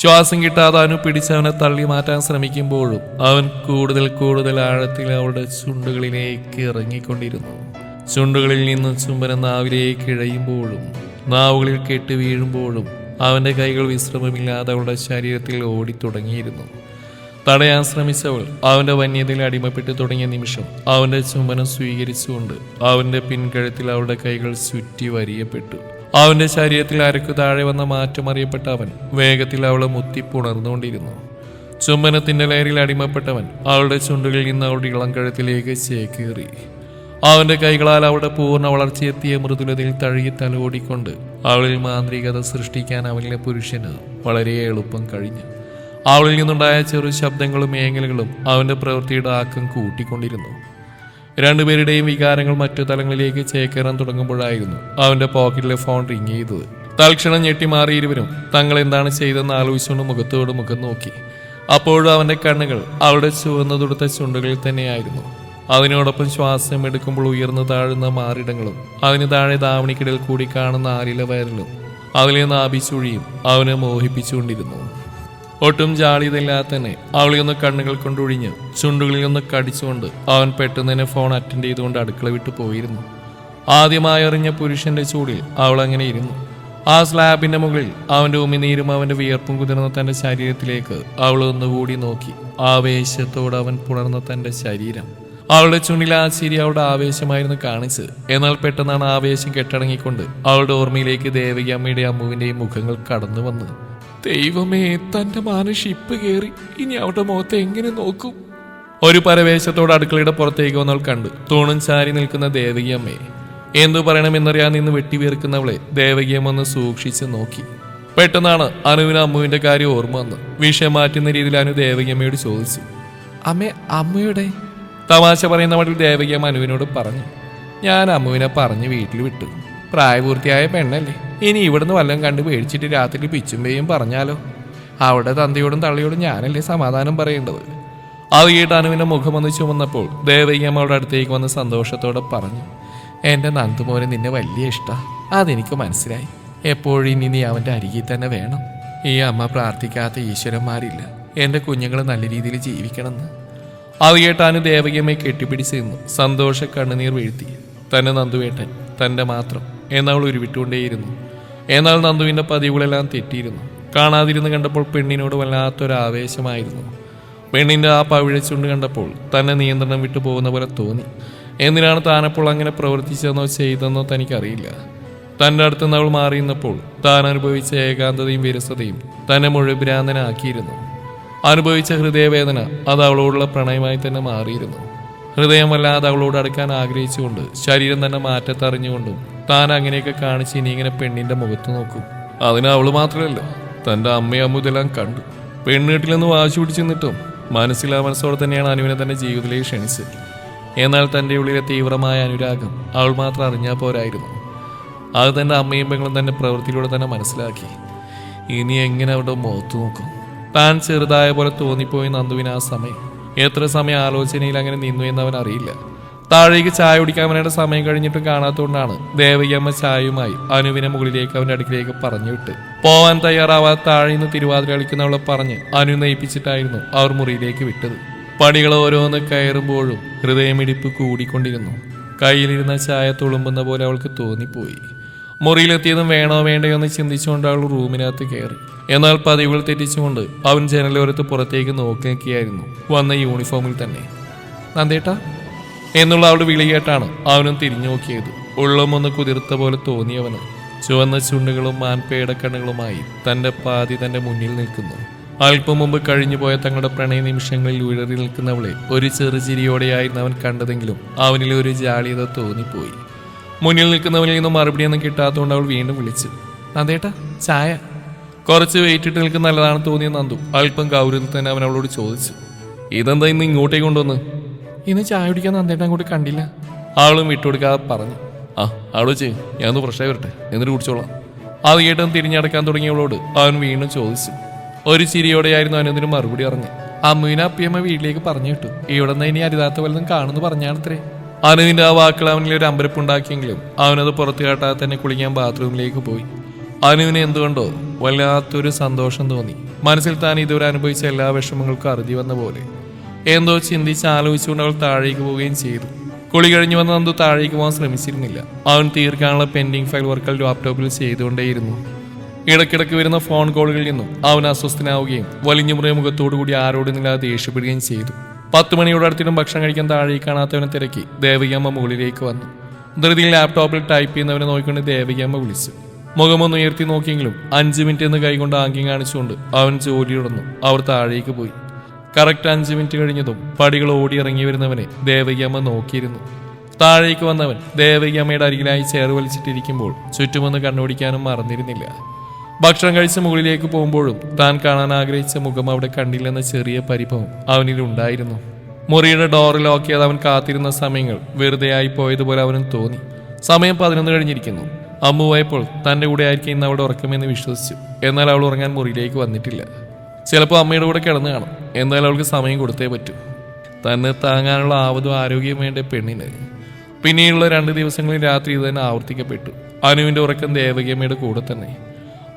ശ്വാസം കിട്ടാതെ അവന് പിടിച്ചവനെ തള്ളി മാറ്റാൻ ശ്രമിക്കുമ്പോഴും അവൻ കൂടുതൽ കൂടുതൽ ആഴത്തിൽ അവളുടെ ചുണ്ടുകളിലേക്ക് ഇറങ്ങിക്കൊണ്ടിരുന്നു. ചുണ്ടുകളിൽ നിന്ന് ചുംബനം നാവിലേക്ക് ഇഴയുമ്പോഴും നാവുകളിൽ കെട്ടി വീഴുമ്പോഴും അവന്റെ കൈകൾ വിശ്രമമില്ലാതെ അവളുടെ ശരീരത്തിൽ ഓടിത്തുടങ്ങിയിരുന്നു. തടയാൻ ശ്രമിച്ചവൾ അവന്റെ വന്യതയിൽ അടിമപ്പെട്ടു തുടങ്ങിയ നിമിഷം അവന്റെ ചുംബനം സ്വീകരിച്ചുകൊണ്ട് അവന്റെ പിൻകഴുത്തിൽ അവളുടെ കൈകൾ ചുറ്റി വരിയപ്പെട്ടു. അവന്റെ ശരീരത്തിൽ അരക്കു താഴെ വന്ന മാറ്റം അറിയപ്പെട്ട അവൻ വേഗത്തിൽ അവളെ മുത്തിപ്പുണർന്നുകൊണ്ടിരുന്നു ചുംബനത്തിന്റെ ലഹരിയിൽ അടിമപ്പെട്ടവൻ അവളുടെ ചുണ്ടുകളിൽ നിന്ന് അവളുടെ ഇളം കഴുത്തിലേക്ക് ചേക്കേറി. അവന്റെ കൈകളാൽ അവളുടെ പൂർണ വളർച്ചയെത്തിയ മൃദുലതയിൽ തഴുകി തലോടിക്കൊണ്ട് അവളിൽ മാന്ത്രികത സൃഷ്ടിക്കാൻ അവനിലെ പുരുഷന് വളരെ എളുപ്പം കഴിഞ്ഞു. അവളിൽ നിന്നുണ്ടായ ചെറു ശബ്ദങ്ങളും മേഖലകളും അവന്റെ പ്രവൃത്തിയുടെ ആക്കം കൂട്ടിക്കൊണ്ടിരുന്നു. രണ്ടുപേരുടെയും വികാരങ്ങൾ മറ്റു തലങ്ങളിലേക്ക് ചേക്കേറാൻ തുടങ്ങുമ്പോഴായിരുന്നു അവന്റെ പോക്കറ്റിലെ ഫോൺ റിങ് ചെയ്തത്. തൽക്ഷണം ഞെട്ടിമാറി ഇരുവരും തങ്ങൾ എന്താണ് ചെയ്തതെന്ന് ആലോചിച്ചുകൊണ്ട് മുഖത്തോട് മുഖം നോക്കി. അപ്പോഴും അവന്റെ കണ്ണുകൾ അവളുടെ ചുവന്ന തുടുത്ത ചുണ്ടുകളിൽ തന്നെയായിരുന്നു. അതിനോടൊപ്പം ശ്വാസം എടുക്കുമ്പോൾ ഉയർന്നു താഴുന്ന മാറിടങ്ങളും അതിന് താഴെ ദാവണിക്കിടയിൽ കൂടി കാണുന്ന ആലില വയറിലും അതിലെ നാഭിച്ചുഴിയും അവനെ മോഹിപ്പിച്ചുകൊണ്ടിരുന്നു. ഒട്ടും ജാളിയതില്ലാതെ തന്നെ അവളിൽ ഒന്ന് കണ്ണുകൾ കൊണ്ടൊഴിഞ്ഞ് ചുണ്ടുകളിൽ ഒന്ന് കടിച്ചുകൊണ്ട് അവൻ പെട്ടെന്ന് തന്നെ ഫോൺ അറ്റൻഡ് ചെയ്തുകൊണ്ട് അടുക്കള വിട്ടു പോയിരുന്നു. ആദ്യമായി എറിഞ്ഞ പുരുഷന്റെ ചൂടിൽ അവൾ അങ്ങനെ ഇരുന്നു. ആ സ്ലാബിന്റെ മുകളിൽ അവന്റെ ഉമിനീരും അവന്റെ വിയർപ്പും കുതിർന്ന തന്റെ ശരീരത്തിലേക്ക് അവൾ ഒന്നുകൂടി നോക്കി. ആവേശത്തോട് അവൻ പുണർന്ന തന്റെ ശരീരം. അവളുടെ ചുണ്ടിൽ ആ ചിരി അവളുടെ ആവേശമായിരുന്നു കാണിച്ച് എന്നാൽ പെട്ടെന്നാണ് ആവേശം കെട്ടടങ്ങിക്കൊണ്ട് അവളുടെ ഓർമ്മയിലേക്ക് ദേവകി അമ്മയുടെ അമ്മുവിന്റെയും മുഖങ്ങൾ കടന്നു വന്ന് ദൈവമേ തന്റെ മാനുഷ് കയറി ഇനി അവളുടെ മുഖത്തെ എങ്ങനെ നോക്കും? ഒരു പരവേശത്തോട് അടുക്കളയുടെ പുറത്തേക്ക് വന്നവൾ കണ്ടു. തൂണും ചാരി നിൽക്കുന്ന ദേവകിയമ്മയെ എന്തു പറയണമെന്നറിയാൻ നിന്ന് വെട്ടിവീർക്കുന്നവളെ ദേവകിയമ്മ ഒന്ന് സൂക്ഷിച്ച് നോക്കി. പെട്ടെന്നാണ് അനുവിന് അമ്മുവിന്റെ കാര്യം ഓർമ്മ വന്ന്. വിഷയം മാറ്റുന്ന രീതിയിൽ അനു ദേവകിയമ്മയോട് ചോദിച്ചു. അമ്മേ അമ്മയുടെ? തമാശ പറയുന്ന മട്ടിൽ ദേവകിയമ്മ അനുവിനോട് പറഞ്ഞു. ഞാൻ അമ്മുവിനെ പറഞ്ഞ് വീട്ടിൽ വിട്ടു. പ്രായപൂർത്തിയായ പെണ്ണല്ലേ? ഇനി ഇവിടുന്ന് വല്ലതും കണ്ട് പേടിച്ചിട്ട് രാത്രി പിച്ചും പേയും പറഞ്ഞാലോ? അവിടെ തന്തയോടും തള്ളിയോടും ഞാനല്ലേ സമാധാനം പറയേണ്ടത്? അത് കേട്ട് അനുവിന്റെ മുഖം വന്ന് ചുമന്നപ്പോൾ ദേവയ്യ അമ്മയുടെ അടുത്തേക്ക് വന്ന് സന്തോഷത്തോടെ പറഞ്ഞു എന്റെ നന്ദുമോനെ നിന്നെ വലിയ ഇഷ്ടാ. അതെനിക്ക് മനസ്സിലായി. എപ്പോഴും ഇനി നീ അവന്റെ അരികിൽ തന്നെ വേണം. ഈ അമ്മ പ്രാർത്ഥിക്കാത്ത ഈശ്വരന്മാരില്ല. എന്റെ കുഞ്ഞുങ്ങൾ നല്ല രീതിയിൽ ജീവിക്കണമെന്ന്. അത് കേട്ടാനും ദേവകിയമ്മയെ കെട്ടിപ്പിടിച്ച് നിന്നു. സന്തോഷ കണ്ണുനീർ വീഴ്ത്തി. തന്നെ നന്ദുവേട്ടൻ തന്റെ മാത്രം. എന്നവൾ ഉരുവിട്ടുകൊണ്ടേയിരുന്നു എന്നാൽ നന്ദുവിന്റെ പതിവുകളെല്ലാം തെറ്റിയിരുന്നു. കാണാതിരുന്ന് കണ്ടപ്പോൾ പെണ്ണിനോട് വല്ലാത്തൊരു ആവേശമായിരുന്നു പെണ്ണിന്റെ ആ പവിഴച്ചുണ്ട് കണ്ടപ്പോൾ തന്നെ നിയന്ത്രണം വിട്ടു പോകുന്ന പോലെ തോന്നി. എന്തിനാണ് താനപ്പോൾ അങ്ങനെ പ്രവർത്തിച്ചതെന്നോ ചെയ്തെന്നോ തനിക്കറിയില്ല. തന്റെ അടുത്ത് നിന്ന് അവൾ മാറിയിരുന്നപ്പോൾ താൻ അനുഭവിച്ച ഏകാന്തതയും വിരസതയും തന്നെ മുഴുഭ്രാന്തനാക്കിയിരുന്നു. അനുഭവിച്ച ഹൃദയവേദന അത് അവളോടുള്ള പ്രണയമായി തന്നെ മാറിയിരുന്നു. ഹൃദയം വല്ലാതെ അവളോട് അടുക്കാൻ ആഗ്രഹിച്ചുകൊണ്ട് ശരീരം തന്നെ മാറ്റത്തറിഞ്ഞുകൊണ്ടും താൻ അങ്ങനെയൊക്കെ കാണിച്ച് ഇനി ഇങ്ങനെ പെണ്ണിന്റെ മുഖത്ത് നോക്കും. അതിന് അവൾ മാത്രമല്ല തന്റെ അമ്മയും അമ്മ ഇതെല്ലാം കണ്ടു. പെണ്ണീട്ടിലെന്ന് വാശി പിടിച്ചു നിന്നിട്ടും മനസ്സിലാ മനസ്സോടെ തന്നെയാണ് അനുവിനെ തന്റെ ജീവിതത്തിലേക്ക് ക്ഷണിച്ചത്. എന്നാൽ തന്റെ ഉള്ളിലെ തീവ്രമായ അനുരാഗം അവൾ മാത്രം അറിഞ്ഞാൽ പോരായിരുന്നു. അത് തന്റെ അമ്മയും പെങ്ങളും തന്റെ പ്രവൃത്തിയിലൂടെ തന്നെ മനസ്സിലാക്കി. ഇനി എങ്ങനെ അവരുടെ മുഖത്ത് നോക്കും? താൻ ചെറുതായ പോലെ തോന്നിപ്പോയി നന്ദുവിന് ആ സമയം. എത്ര സമയം ആലോചനയിൽ അങ്ങനെ നിന്നു എന്ന് അവൻ അറിയില്ല. താഴേക്ക് ചായ കുടിക്കാൻ വേണ്ട സമയം കഴിഞ്ഞിട്ട് കാണാത്തതുകൊണ്ടാണ് ദേവകിയമ്മ ചായയുമായി അനുവിനെ മുകളിലേക്ക് അവന്റെ അടുക്കിലേക്ക് പറഞ്ഞു വിട്ട്. പോവാൻ തയ്യാറാവാതെ താഴെ നിന്ന് തിരുവാതിര കളിക്കുന്നവളെ പറഞ്ഞ് അനു നയിപ്പിച്ചിട്ടായിരുന്നു അവർ മുറിയിലേക്ക് വിട്ടത്. പടികൾ ഓരോന്ന് കയറുമ്പോഴും ഹൃദയമിടിപ്പ് കൂടിക്കൊണ്ടിരുന്നു. കയ്യിലിരുന്ന ചായ തുളുമ്പുന്ന പോലെ അവൾക്ക് തോന്നിപ്പോയി. മുറിയിലെത്തിയതും വേണോ വേണ്ടയോ എന്ന് ചിന്തിച്ചുകൊണ്ട് അവൾ റൂമിനകത്ത് കയറി. എന്നാൽ പതിവുകൾ തെറ്റിച്ചുകൊണ്ട് അവൻ ജനലോരത്ത് പുറത്തേക്ക് നോക്കി നിൽക്കുകയായിരുന്നു വന്ന യൂണിഫോമിൽ തന്നെ. നന്ദേട്ട എന്നുള്ള അവളുടെ വിളികേട്ടാണ് അവനും തിരിഞ്ഞു നോക്കിയത്. ഉള്ളമൊന്ന് കുതിർത്ത പോലെ തോന്നിയവന് ചുവന്ന ചുണ്ടുകളും മാൻപേടക്കണ്ണുകളുമായി തന്റെ പാതി തന്റെ മുന്നിൽ നിൽക്കുന്നു. അല്പം മുമ്പ് കഴിഞ്ഞുപോയ തങ്ങളുടെ പ്രണയ നിമിഷങ്ങളിൽ ഉഴറി നിൽക്കുന്നവളെ ഒരു ചെറുചിരിയോടെയായിരുന്നു അവൻ കണ്ടതെങ്കിലും അവനിൽ ഒരു ജാളിയത തോന്നിപ്പോയി. മുന്നിൽ നിൽക്കുന്നവനിൽ നിന്നും മറുപടിയൊന്നും കിട്ടാത്തതുകൊണ്ട് അവൾ വീണ്ടും വിളിച്ചു. നന്ദേട്ടാ ചായ. കുറച്ച് വെയിറ്റ് ഇട്ട് നിൽക്കുന്ന നല്ലതാണെന്ന് തോന്നിയ നന്ദു അല്പം ഗൗരവത്തിൽ തന്നെ അവൻ അവളോട് ചോദിച്ചു ഇതെന്താ ഇന്ന് ഇങ്ങോട്ടേക്ക് കൊണ്ടുവന്ന്? ഇന്ന് ചായ കുടിക്കാൻ നന്ദേട്ടൻ അങ്ങോട്ട് കണ്ടില്ല. ആളും വിട്ടുകൊടുക്കാതെ പറഞ്ഞു ആ ചെയ്യും ഞാനൊന്ന് ഫ്രഷായി വരട്ടെ എന്നിട്ട് കുടിച്ചോളാം. അത് കേട്ടും തിരിഞ്ഞടക്കാൻ തുടങ്ങിയവളോട് അവൻ വീണ്ടും ചോദിച്ചു ഒരു ചിരിയോടെയായിരുന്നു അവനെന്തിനും മറുപടി പറഞ്ഞു അമ്മുവിനെ അപ്പിയമ്മ വീട്ടിലേക്ക് പറഞ്ഞു കിട്ടു ഇവിടെ നിന്ന് ഇനി അരുതാത്ത വല്ലതും കാണുന്നു പറഞ്ഞാണത്രേ. അനുവിന്റെ ആ വാക്കുകൾ അവനിൽ ഒരു അമ്പരപ്പുണ്ടാക്കിയെങ്കിലും അവനത് പുറത്തു കാട്ടാതെ തന്നെ കുളിക്കാൻ ബാത്റൂമിലേക്ക് പോയി. അനുവിന് എന്തുകൊണ്ടോ വല്ലാത്തൊരു സന്തോഷം തോന്നി. മനസ്സിൽ താൻ ഇതുവരെ അനുഭവിച്ച എല്ലാ വിഷമങ്ങൾക്കും അറുതി വന്ന പോലെ. എന്തോ ചിന്തിച്ച് ആലോചിച്ചുകൊണ്ട് അവൾ താഴേക്ക് പോവുകയും ചെയ്തു. കുളി കഴിഞ്ഞു വന്ന നന്ദു താഴേക്ക് പോകാൻ ശ്രമിച്ചിരുന്നില്ല. അവൻ തീർക്കാനുള്ള പെൻഡിങ് ഫയൽ വർക്കുകൾ ലാപ്ടോപ്പിൽ ചെയ്തുകൊണ്ടേയിരുന്നു. ഇടയ്ക്കിടയ്ക്ക് വരുന്ന ഫോൺ കോളുകളിൽ നിന്നും അവൻ അസ്വസ്ഥനാവുകയും വലിഞ്ഞു മുറിയ മുഖത്തോടുകൂടി ആരോടുന്നില്ലാതെ ദേഷ്യപ്പെടുകയും ചെയ്തു. പത്ത് മണിയോട് അടുത്തിട്ടും ഭക്ഷണം കഴിക്കാൻ താഴേക്ക് കാണാത്തവനെ തിരക്കി ദേവികമ്മ മുകളിലേക്ക് വന്നു. ധൃതിയിൽ ലാപ്ടോപ്പിൽ ടൈപ്പ് ചെയ്യുന്നവനെ നോക്കിക്കൊണ്ട് ദേവികമ്മ വിളിച്ചു. മുഖമൊന്ന് ഉയർത്തി നോക്കിയെങ്കിലും അഞ്ച് മിനിറ്റ് എന്ന് കൈകൊണ്ട് ആംഗ്യം കാണിച്ചുകൊണ്ട് അവൻ ജോലി ജോലിയിടുന്നു അവർ താഴേക്ക് പോയി. കറക്റ്റ് അഞ്ച് മിനിറ്റ് കഴിഞ്ഞതും പടികൾ ഓടി ഇറങ്ങി വരുന്നവനെ ദേവകിയമ്മ നോക്കിയിരുന്നു. താഴേക്ക് വന്നവൻ ദേവകിയമ്മയുടെ അരികിലായി ചേർ വലിച്ചിട്ടിരിക്കുമ്പോൾ ചുറ്റുമൊന്ന് കണ്ണോടിക്കാനും മറന്നിരുന്നില്ല. ഭക്ഷണം കഴിച്ച് മുകളിലേക്ക് പോകുമ്പോഴും താൻ കാണാൻ ആഗ്രഹിച്ച മുഖം അവിടെ കണ്ടില്ലെന്ന ചെറിയ പരിഭവം അവനിൽ ഉണ്ടായിരുന്നു. മുറിയുടെ ഡോറിൽ ലോക്ക് ചെയ്ത് അവൻ കാത്തിരുന്ന സമയങ്ങൾ വെറുതെയായി പോയതുപോലെ അവനും തോന്നി. സമയം പതിനൊന്ന് കഴിഞ്ഞിരിക്കുന്നു. അമ്മു പോയപ്പോൾ തന്റെ കൂടെ ആയിരിക്കും ഇന്ന് അവിടെ ഉറക്കമെന്ന് വിശ്വസിച്ചു. എന്നാൽ അവൾ ഉറങ്ങാൻ മുറിയിലേക്ക് വന്നിട്ടില്ല. ചിലപ്പോൾ അമ്മയുടെ കൂടെ കിടന്നു കാണും. എന്നാൽ അവൾക്ക് സമയം കൊടുത്തേ പറ്റൂ. തന്നെ താങ്ങാനുള്ള ആവതും ആരോഗ്യം വേണ്ട പെണ്ണിന്. പിന്നീടുള്ള രണ്ട് ദിവസങ്ങളിൽ രാത്രി ഇത് തന്നെ ആവർത്തിക്കപ്പെട്ടു. അനുവിന്റെ ഉറക്കം ദേവകിയമ്മയുടെ കൂടെ തന്നെ.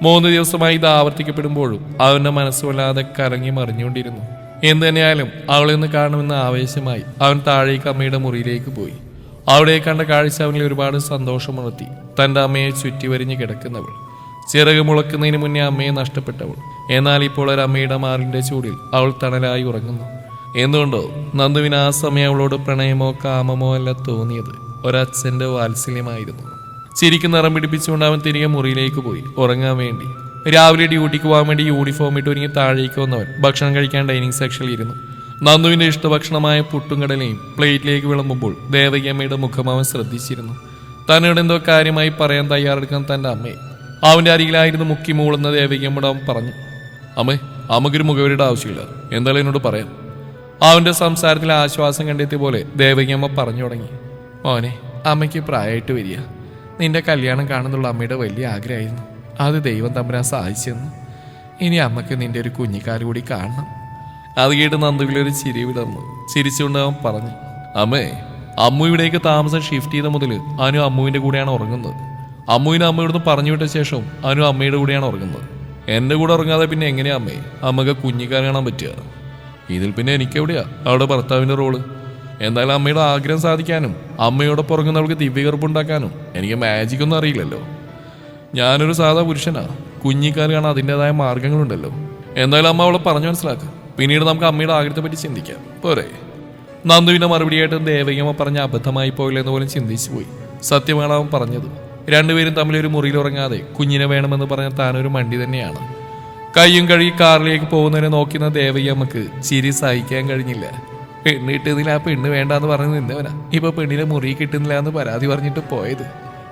മൂന്ന് ദിവസമായി ഇത് ആവർത്തിക്കപ്പെടുമ്പോഴും അവന്റെ മനസ്സ് വല്ലാതെ കറങ്ങി മറിഞ്ഞുകൊണ്ടിരുന്നു. എന്തു തന്നെയായാലും അവളെ ഒന്ന് കാണുമെന്ന ആവേശമായി അവൻ താഴേക്ക് അമ്മയുടെ മുറിയിലേക്ക് പോയി. അവിടെ കണ്ട കാഴ്ച അവനിൽ ഒരുപാട് സന്തോഷമുണർത്തി. തന്റെ അമ്മയെ ചുറ്റി വരിഞ്ഞ് കിടക്കുന്നവൾ. ചിറക് മുളക്കുന്നതിന് മുന്നേ അമ്മയെ നഷ്ടപ്പെട്ടവൾ. എന്നാൽ ഇപ്പോൾ ഒരു അമ്മയുടെ മാറിന്റെ ചൂടിൽ അവൾ തണലായി ഉറങ്ങുന്നു. എന്തുകൊണ്ടോ നന്ദുവിന് ആ സമയം അവളോട് പ്രണയമോ കാമമോ അല്ല തോന്നിയത്. ഒരച്ഛന്റെ വാത്സല്യമായിരുന്നു. ചിരിക്ക് നിറം പിടിപ്പിച്ചുകൊണ്ട് അവൻ തിരികെ മുറിയിലേക്ക് പോയി. ഉറങ്ങാൻ വേണ്ടി. രാവിലെ ഡ്യൂട്ടിക്ക് പോകാൻ വേണ്ടി യൂണിഫോം ഇട്ട് ഒരുങ്ങി താഴേക്ക് വന്നവൻ ഭക്ഷണം കഴിക്കാൻ ഡൈനിങ് സെക്ഷനിൽ ഇരുന്നു. നന്ദുവിന്റെ ഇഷ്ടഭക്ഷണമായ പുട്ടും കടലയും പ്ലേറ്റിലേക്ക് വിളമ്പുമ്പോൾ ദേവകിയമ്മയുടെ മുഖം അവൻ ശ്രദ്ധിച്ചിരുന്നു. തന്നോട് എന്തോ കാര്യമായി പറയാൻ തയ്യാറെടുക്കാൻ തന്റെ അമ്മയെ അവന്റെ അരികിലായിരുന്നു മുക്കി മൂളുന്ന ദേവികമ്മയുടെ അവൻ പറഞ്ഞു അമ്മേ അമ്മക്കൊരു മുഖവരിയുടെ ആവശ്യമില്ല. എന്തായാലും എന്നോട് പറയാം. അവന്റെ സംസാരത്തിൽ ആശ്വാസം കണ്ടെത്തിയ പോലെ ദേവികമ്മ പറഞ്ഞു തുടങ്ങി മോനെ അമ്മയ്ക്ക് പ്രായമായിട്ട് വരിക. നിന്റെ കല്യാണം കാണുന്നുള്ള അമ്മയുടെ വലിയ ആഗ്രഹമായിരുന്നു. അത് ദൈവം തമ്പുരാൻ സഹായിച്ചെന്ന്. ഇനി അമ്മയ്ക്ക് നിന്റെ ഒരു കുഞ്ഞിക്കാൽ കൂടി കാണണം. അത് കേട്ട് നന്ദുവിലൊരു ചിരി വിടർന്നു. ചിരിച്ചുകൊണ്ട് അവൻ പറഞ്ഞു അമ്മേ അമ്മു ഇവിടേക്ക് താമസം ഷിഫ്റ്റ് ചെയ്ത മുതൽ അനു അമ്മുവിന്റെ കൂടെയാണ് ഉറങ്ങുന്നത്. അമ്മുവിനെ അമ്മ ഇവിടുന്ന് പറഞ്ഞു വിട്ട ശേഷം അനു അമ്മയുടെ കൂടെയാണ് ഉറങ്ങുന്നത്. എന്റെ കൂടെ ഉറങ്ങാതെ പിന്നെ എങ്ങനെയാ അമ്മേ? അമ്മയ്ക്ക് കുഞ്ഞിക്കാരൻ കാണാൻ പറ്റുക. ഇതിൽ പിന്നെ എനിക്കെവിടെയാ? അവിടെ ഭർത്താവിന്റെ റോൾ എന്തായാലും അമ്മയുടെ ആഗ്രഹം സാധിക്കാനും അമ്മയോടൊപ്പം ഉറങ്ങുന്നവൾക്ക് ദിവ്യകർപ്പുണ്ടാക്കാനും എനിക്ക് മാജിക് ഒന്നും അറിയില്ലല്ലോ. ഞാനൊരു സാധാ പുരുഷനാ. കുഞ്ഞിക്കാൽ കാണാൻ അതിന്റെതായ മാർഗങ്ങളുണ്ടല്ലോ. എന്തായാലും അമ്മ അവളെ പറഞ്ഞു മനസ്സിലാക്കുക പിന്നീട് നമുക്ക് അമ്മയുടെ ആഗ്രഹത്തെ പറ്റി ചിന്തിക്കാം. പോരെ. നന്ദുവിന്റെ മറുപടിയായിട്ട് ദേവയമ്മ പറഞ്ഞ അബദ്ധമായി പോയില്ലെന്ന് പോലും ചിന്തിച്ചു പോയി സത്യമാണ് അവൻ പറഞ്ഞത്. രണ്ടുപേരും തമ്മിൽ ഒരു മുറിയിൽ ഉറങ്ങാതെ കുഞ്ഞിനെ വേണമെന്ന് പറഞ്ഞ താനൊരു മണ്ടി തന്നെയാണ്. കയ്യും കഴുകി കാറിലേക്ക് പോകുന്നതിനെ നോക്കുന്ന ദേവയ്യമ്മക്ക് ചിരി സഹിക്കാൻ കഴിഞ്ഞില്ല. പെണ്ണ് കിട്ടുന്നില്ല ആ പെണ്ണ് വേണ്ടാന്ന് പറഞ്ഞ് നിന്നവനാ. ഇപ്പൊ പെണ്ണിനെ മുറി കിട്ടുന്നില്ല എന്ന് പരാതി പറഞ്ഞിട്ട് പോയത്.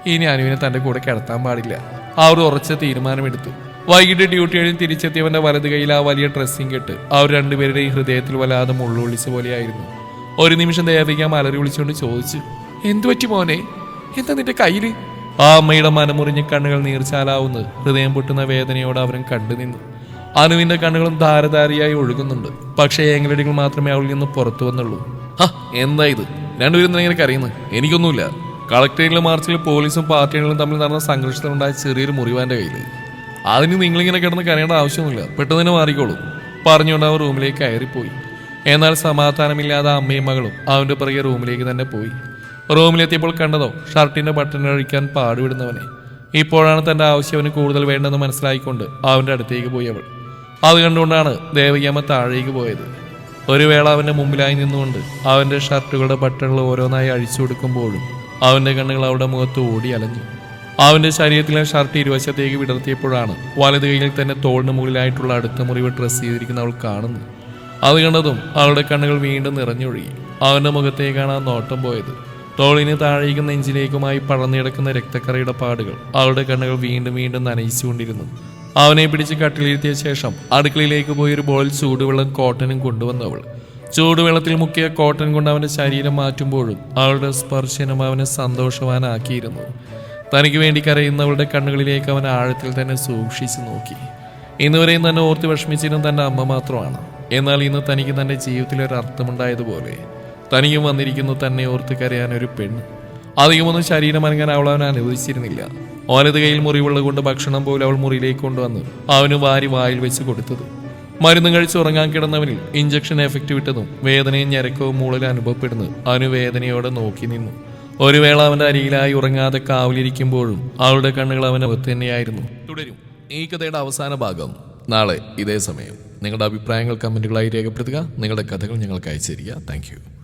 ഇനി അനുവിനെ തന്റെ കൂടെ കിടത്താൻ പാടില്ല. ആ ഒരു ഉറച്ച തീരുമാനമെടുത്തു. വൈകിട്ട് ഡ്യൂട്ടി കഴിഞ്ഞ് തിരിച്ചെത്തിയവന്റെ വലത് കയ്യിൽ ആ വലിയ ഡ്രസ്സിംഗ് കെട്ട് അവർ രണ്ടുപേരുടെയും ഹൃദയത്തിൽ വല്ലാതെ മുള്ളുവിളിച്ച പോലെയായിരുന്നു. ഒരു നിമിഷം ദേവിക മലറി വിളിച്ചുകൊണ്ട് ചോദിച്ചു എന്തു പറ്റി മോനെ? എന്താ നിന്റെ കയ്യിൽ? ആ അമ്മയുടെ മനമുറിഞ്ഞ കണ്ണുകൾ നീർച്ചാലാവുന്നത് ഹൃദയം പൊട്ടുന്ന വേദനയോടെ അവരും കണ്ടു നിന്നു. അനുവിന്റെ കണ്ണുകളും ധാരധാരിയായി ഒഴുകുന്നുണ്ട്. പക്ഷേ ഏങ്ങലടികൾ മാത്രമേ അവളിൽ നിന്ന് പുറത്തു വന്നുള്ളൂ. എന്താ ഇത്? രണ്ടുപേരും എങ്ങനെ കരയുന്നു? എനിക്കൊന്നുമില്ല. കളക്ടറേറ്റിലെ മാർച്ചിൽ പോലീസും പാർട്ടികളും തമ്മിൽ നടന്ന സംഘർഷത്തിലുണ്ടായ ചെറിയൊരു മുറിവാന്റെ കയ്യിൽ അതിന് നിങ്ങളിങ്ങനെ കിടന്ന് കരയേണ്ട ആവശ്യമൊന്നുമില്ല. പെട്ടെന്ന് തന്നെ മാറിക്കോളൂ. പറഞ്ഞുകൊണ്ട് അവർ റൂമിലേക്ക് കയറിപ്പോയി. എന്നാൽ സമാധാനമില്ലാതെ അമ്മയും മകളും അവന്റെ പുറകെ റൂമിലേക്ക് തന്നെ പോയി. റൂമിലെത്തിയപ്പോൾ കണ്ടതോ ഷർട്ടിന്റെ ബട്ടൺ അഴിക്കാൻ പാടുവിടുന്നവനെ ഇപ്പോഴാണ് തന്റെ ആവശ്യം അവന് കൂടുതൽ വേണ്ടെന്ന് മനസ്സിലായിക്കൊണ്ട് അവന്റെ അടുത്തേക്ക് പോയി അവൾ. അത് കണ്ടുകൊണ്ടാണ് ദേവകിയമ്മ താഴേക്ക് പോയത്. ഒരു വേള അവന്റെ മുമ്പിലായി നിന്നുകൊണ്ട് അവന്റെ ഷർട്ടുകളുടെ ബട്ടണുകൾ ഓരോന്നായി അഴിച്ചു കൊടുക്കുമ്പോഴും അവന്റെ കണ്ണുകൾ അവളുടെ മുഖത്ത് ഓടി അലഞ്ഞു. അവന്റെ ശരീരത്തിലെ ഷർട്ട് ഇരുവശത്തേക്ക് വിടർത്തിയപ്പോഴാണ് വലത് കൈയിൽ തന്നെ തോളിന് മുകളിലായിട്ടുള്ള അടുത്ത മുറിവ് ഡ്രസ്സ് ചെയ്തിരിക്കുന്ന അവൾ കാണുന്നു അത് കണ്ടതും അവളുടെ കണ്ണുകൾ വീണ്ടും നിറഞ്ഞൊഴുകി. അവന്റെ മുഖത്തേക്കാണ് ആ നോട്ടം പോയത്. തോളിന് താഴേക്കും നെഞ്ചിലേക്കുമായി പടർന്നിടക്കുന്ന രക്തക്കറയുടെ പാടുകൾ അവളുടെ കണ്ണുകൾ വീണ്ടും വീണ്ടും നനയിച്ചുകൊണ്ടിരുന്നു. അവനെ പിടിച്ച് കട്ടിലിരുത്തിയ ശേഷം അടുക്കളയിലേക്ക് പോയി ഒരു ബോളിൽ ചൂടുവെള്ളം കോട്ടനും കൊണ്ടുവന്നു അവൾ. ചൂടുവെള്ളത്തിൽ മുക്കിയ കോട്ടൻ കൊണ്ട് അവന്റെ ശരീരം മാറ്റുമ്പോഴും അവളുടെ സ്പർശനം അവനെ സന്തോഷവാനാക്കിയിരുന്നു. തനിക്ക് വേണ്ടി കരയുന്നവളുടെ കണ്ണുകളിലേക്ക് അവൻ ആഴത്തിൽ തന്നെ സൂക്ഷിച്ചു നോക്കി. ഇന്നുവരെയും തന്നെ ഓർത്ത് വിഷമിച്ചിരുന്ന തന്റെ അമ്മ മാത്രമാണ്. എന്നാൽ ഇന്ന് തനിക്ക് തന്റെ ജീവിതത്തിൽ ഒരു അർത്ഥമുണ്ടായതുപോലെ തനിക്കും വന്നിരിക്കുന്നു തന്നെ ഓർത്ത് കരയാൻ ഒരു പെണ്ണ്. അധികമൊന്നും ശരീരം അനങ്ങാൻ അവൾ അവൻ അനുവദിച്ചിരുന്നില്ല. ഓനത് കയ്യിൽ മുറിവുള്ളത് കൊണ്ട് ഭക്ഷണം പോലും അവൾ മുറിയിലേക്ക് കൊണ്ടുവന്ന് അവന് വാരി വായിൽ വെച്ച് കൊടുത്തത്. മരുന്ന് കഴിച്ച് ഉറങ്ങാൻ കിടന്നവനിൽ ഇഞ്ചക്ഷൻ എഫക്റ്റ് വിട്ടതും വേദനയും ഞരക്കവും മൂളിൽ അനുഭവപ്പെടുന്നു അവന് വേദനയോടെ നോക്കി നിന്നു. ഒരു വേള അവന്റെ അരിയിലായി ഉറങ്ങാതെ കാവലിരിക്കുമ്പോഴും അവളുടെ കണ്ണുകൾ അവനെ തന്നെയായിരുന്നു. തുടരും. ഈ കഥയുടെ അവസാന ഭാഗം നാളെ ഇതേ സമയം. നിങ്ങളുടെ അഭിപ്രായങ്ങൾ കമന്റുകളായി രേഖപ്പെടുത്തുക. നിങ്ങളുടെ കഥകൾ ഞങ്ങൾക്ക് അയച്ചു തരിക. താങ്ക്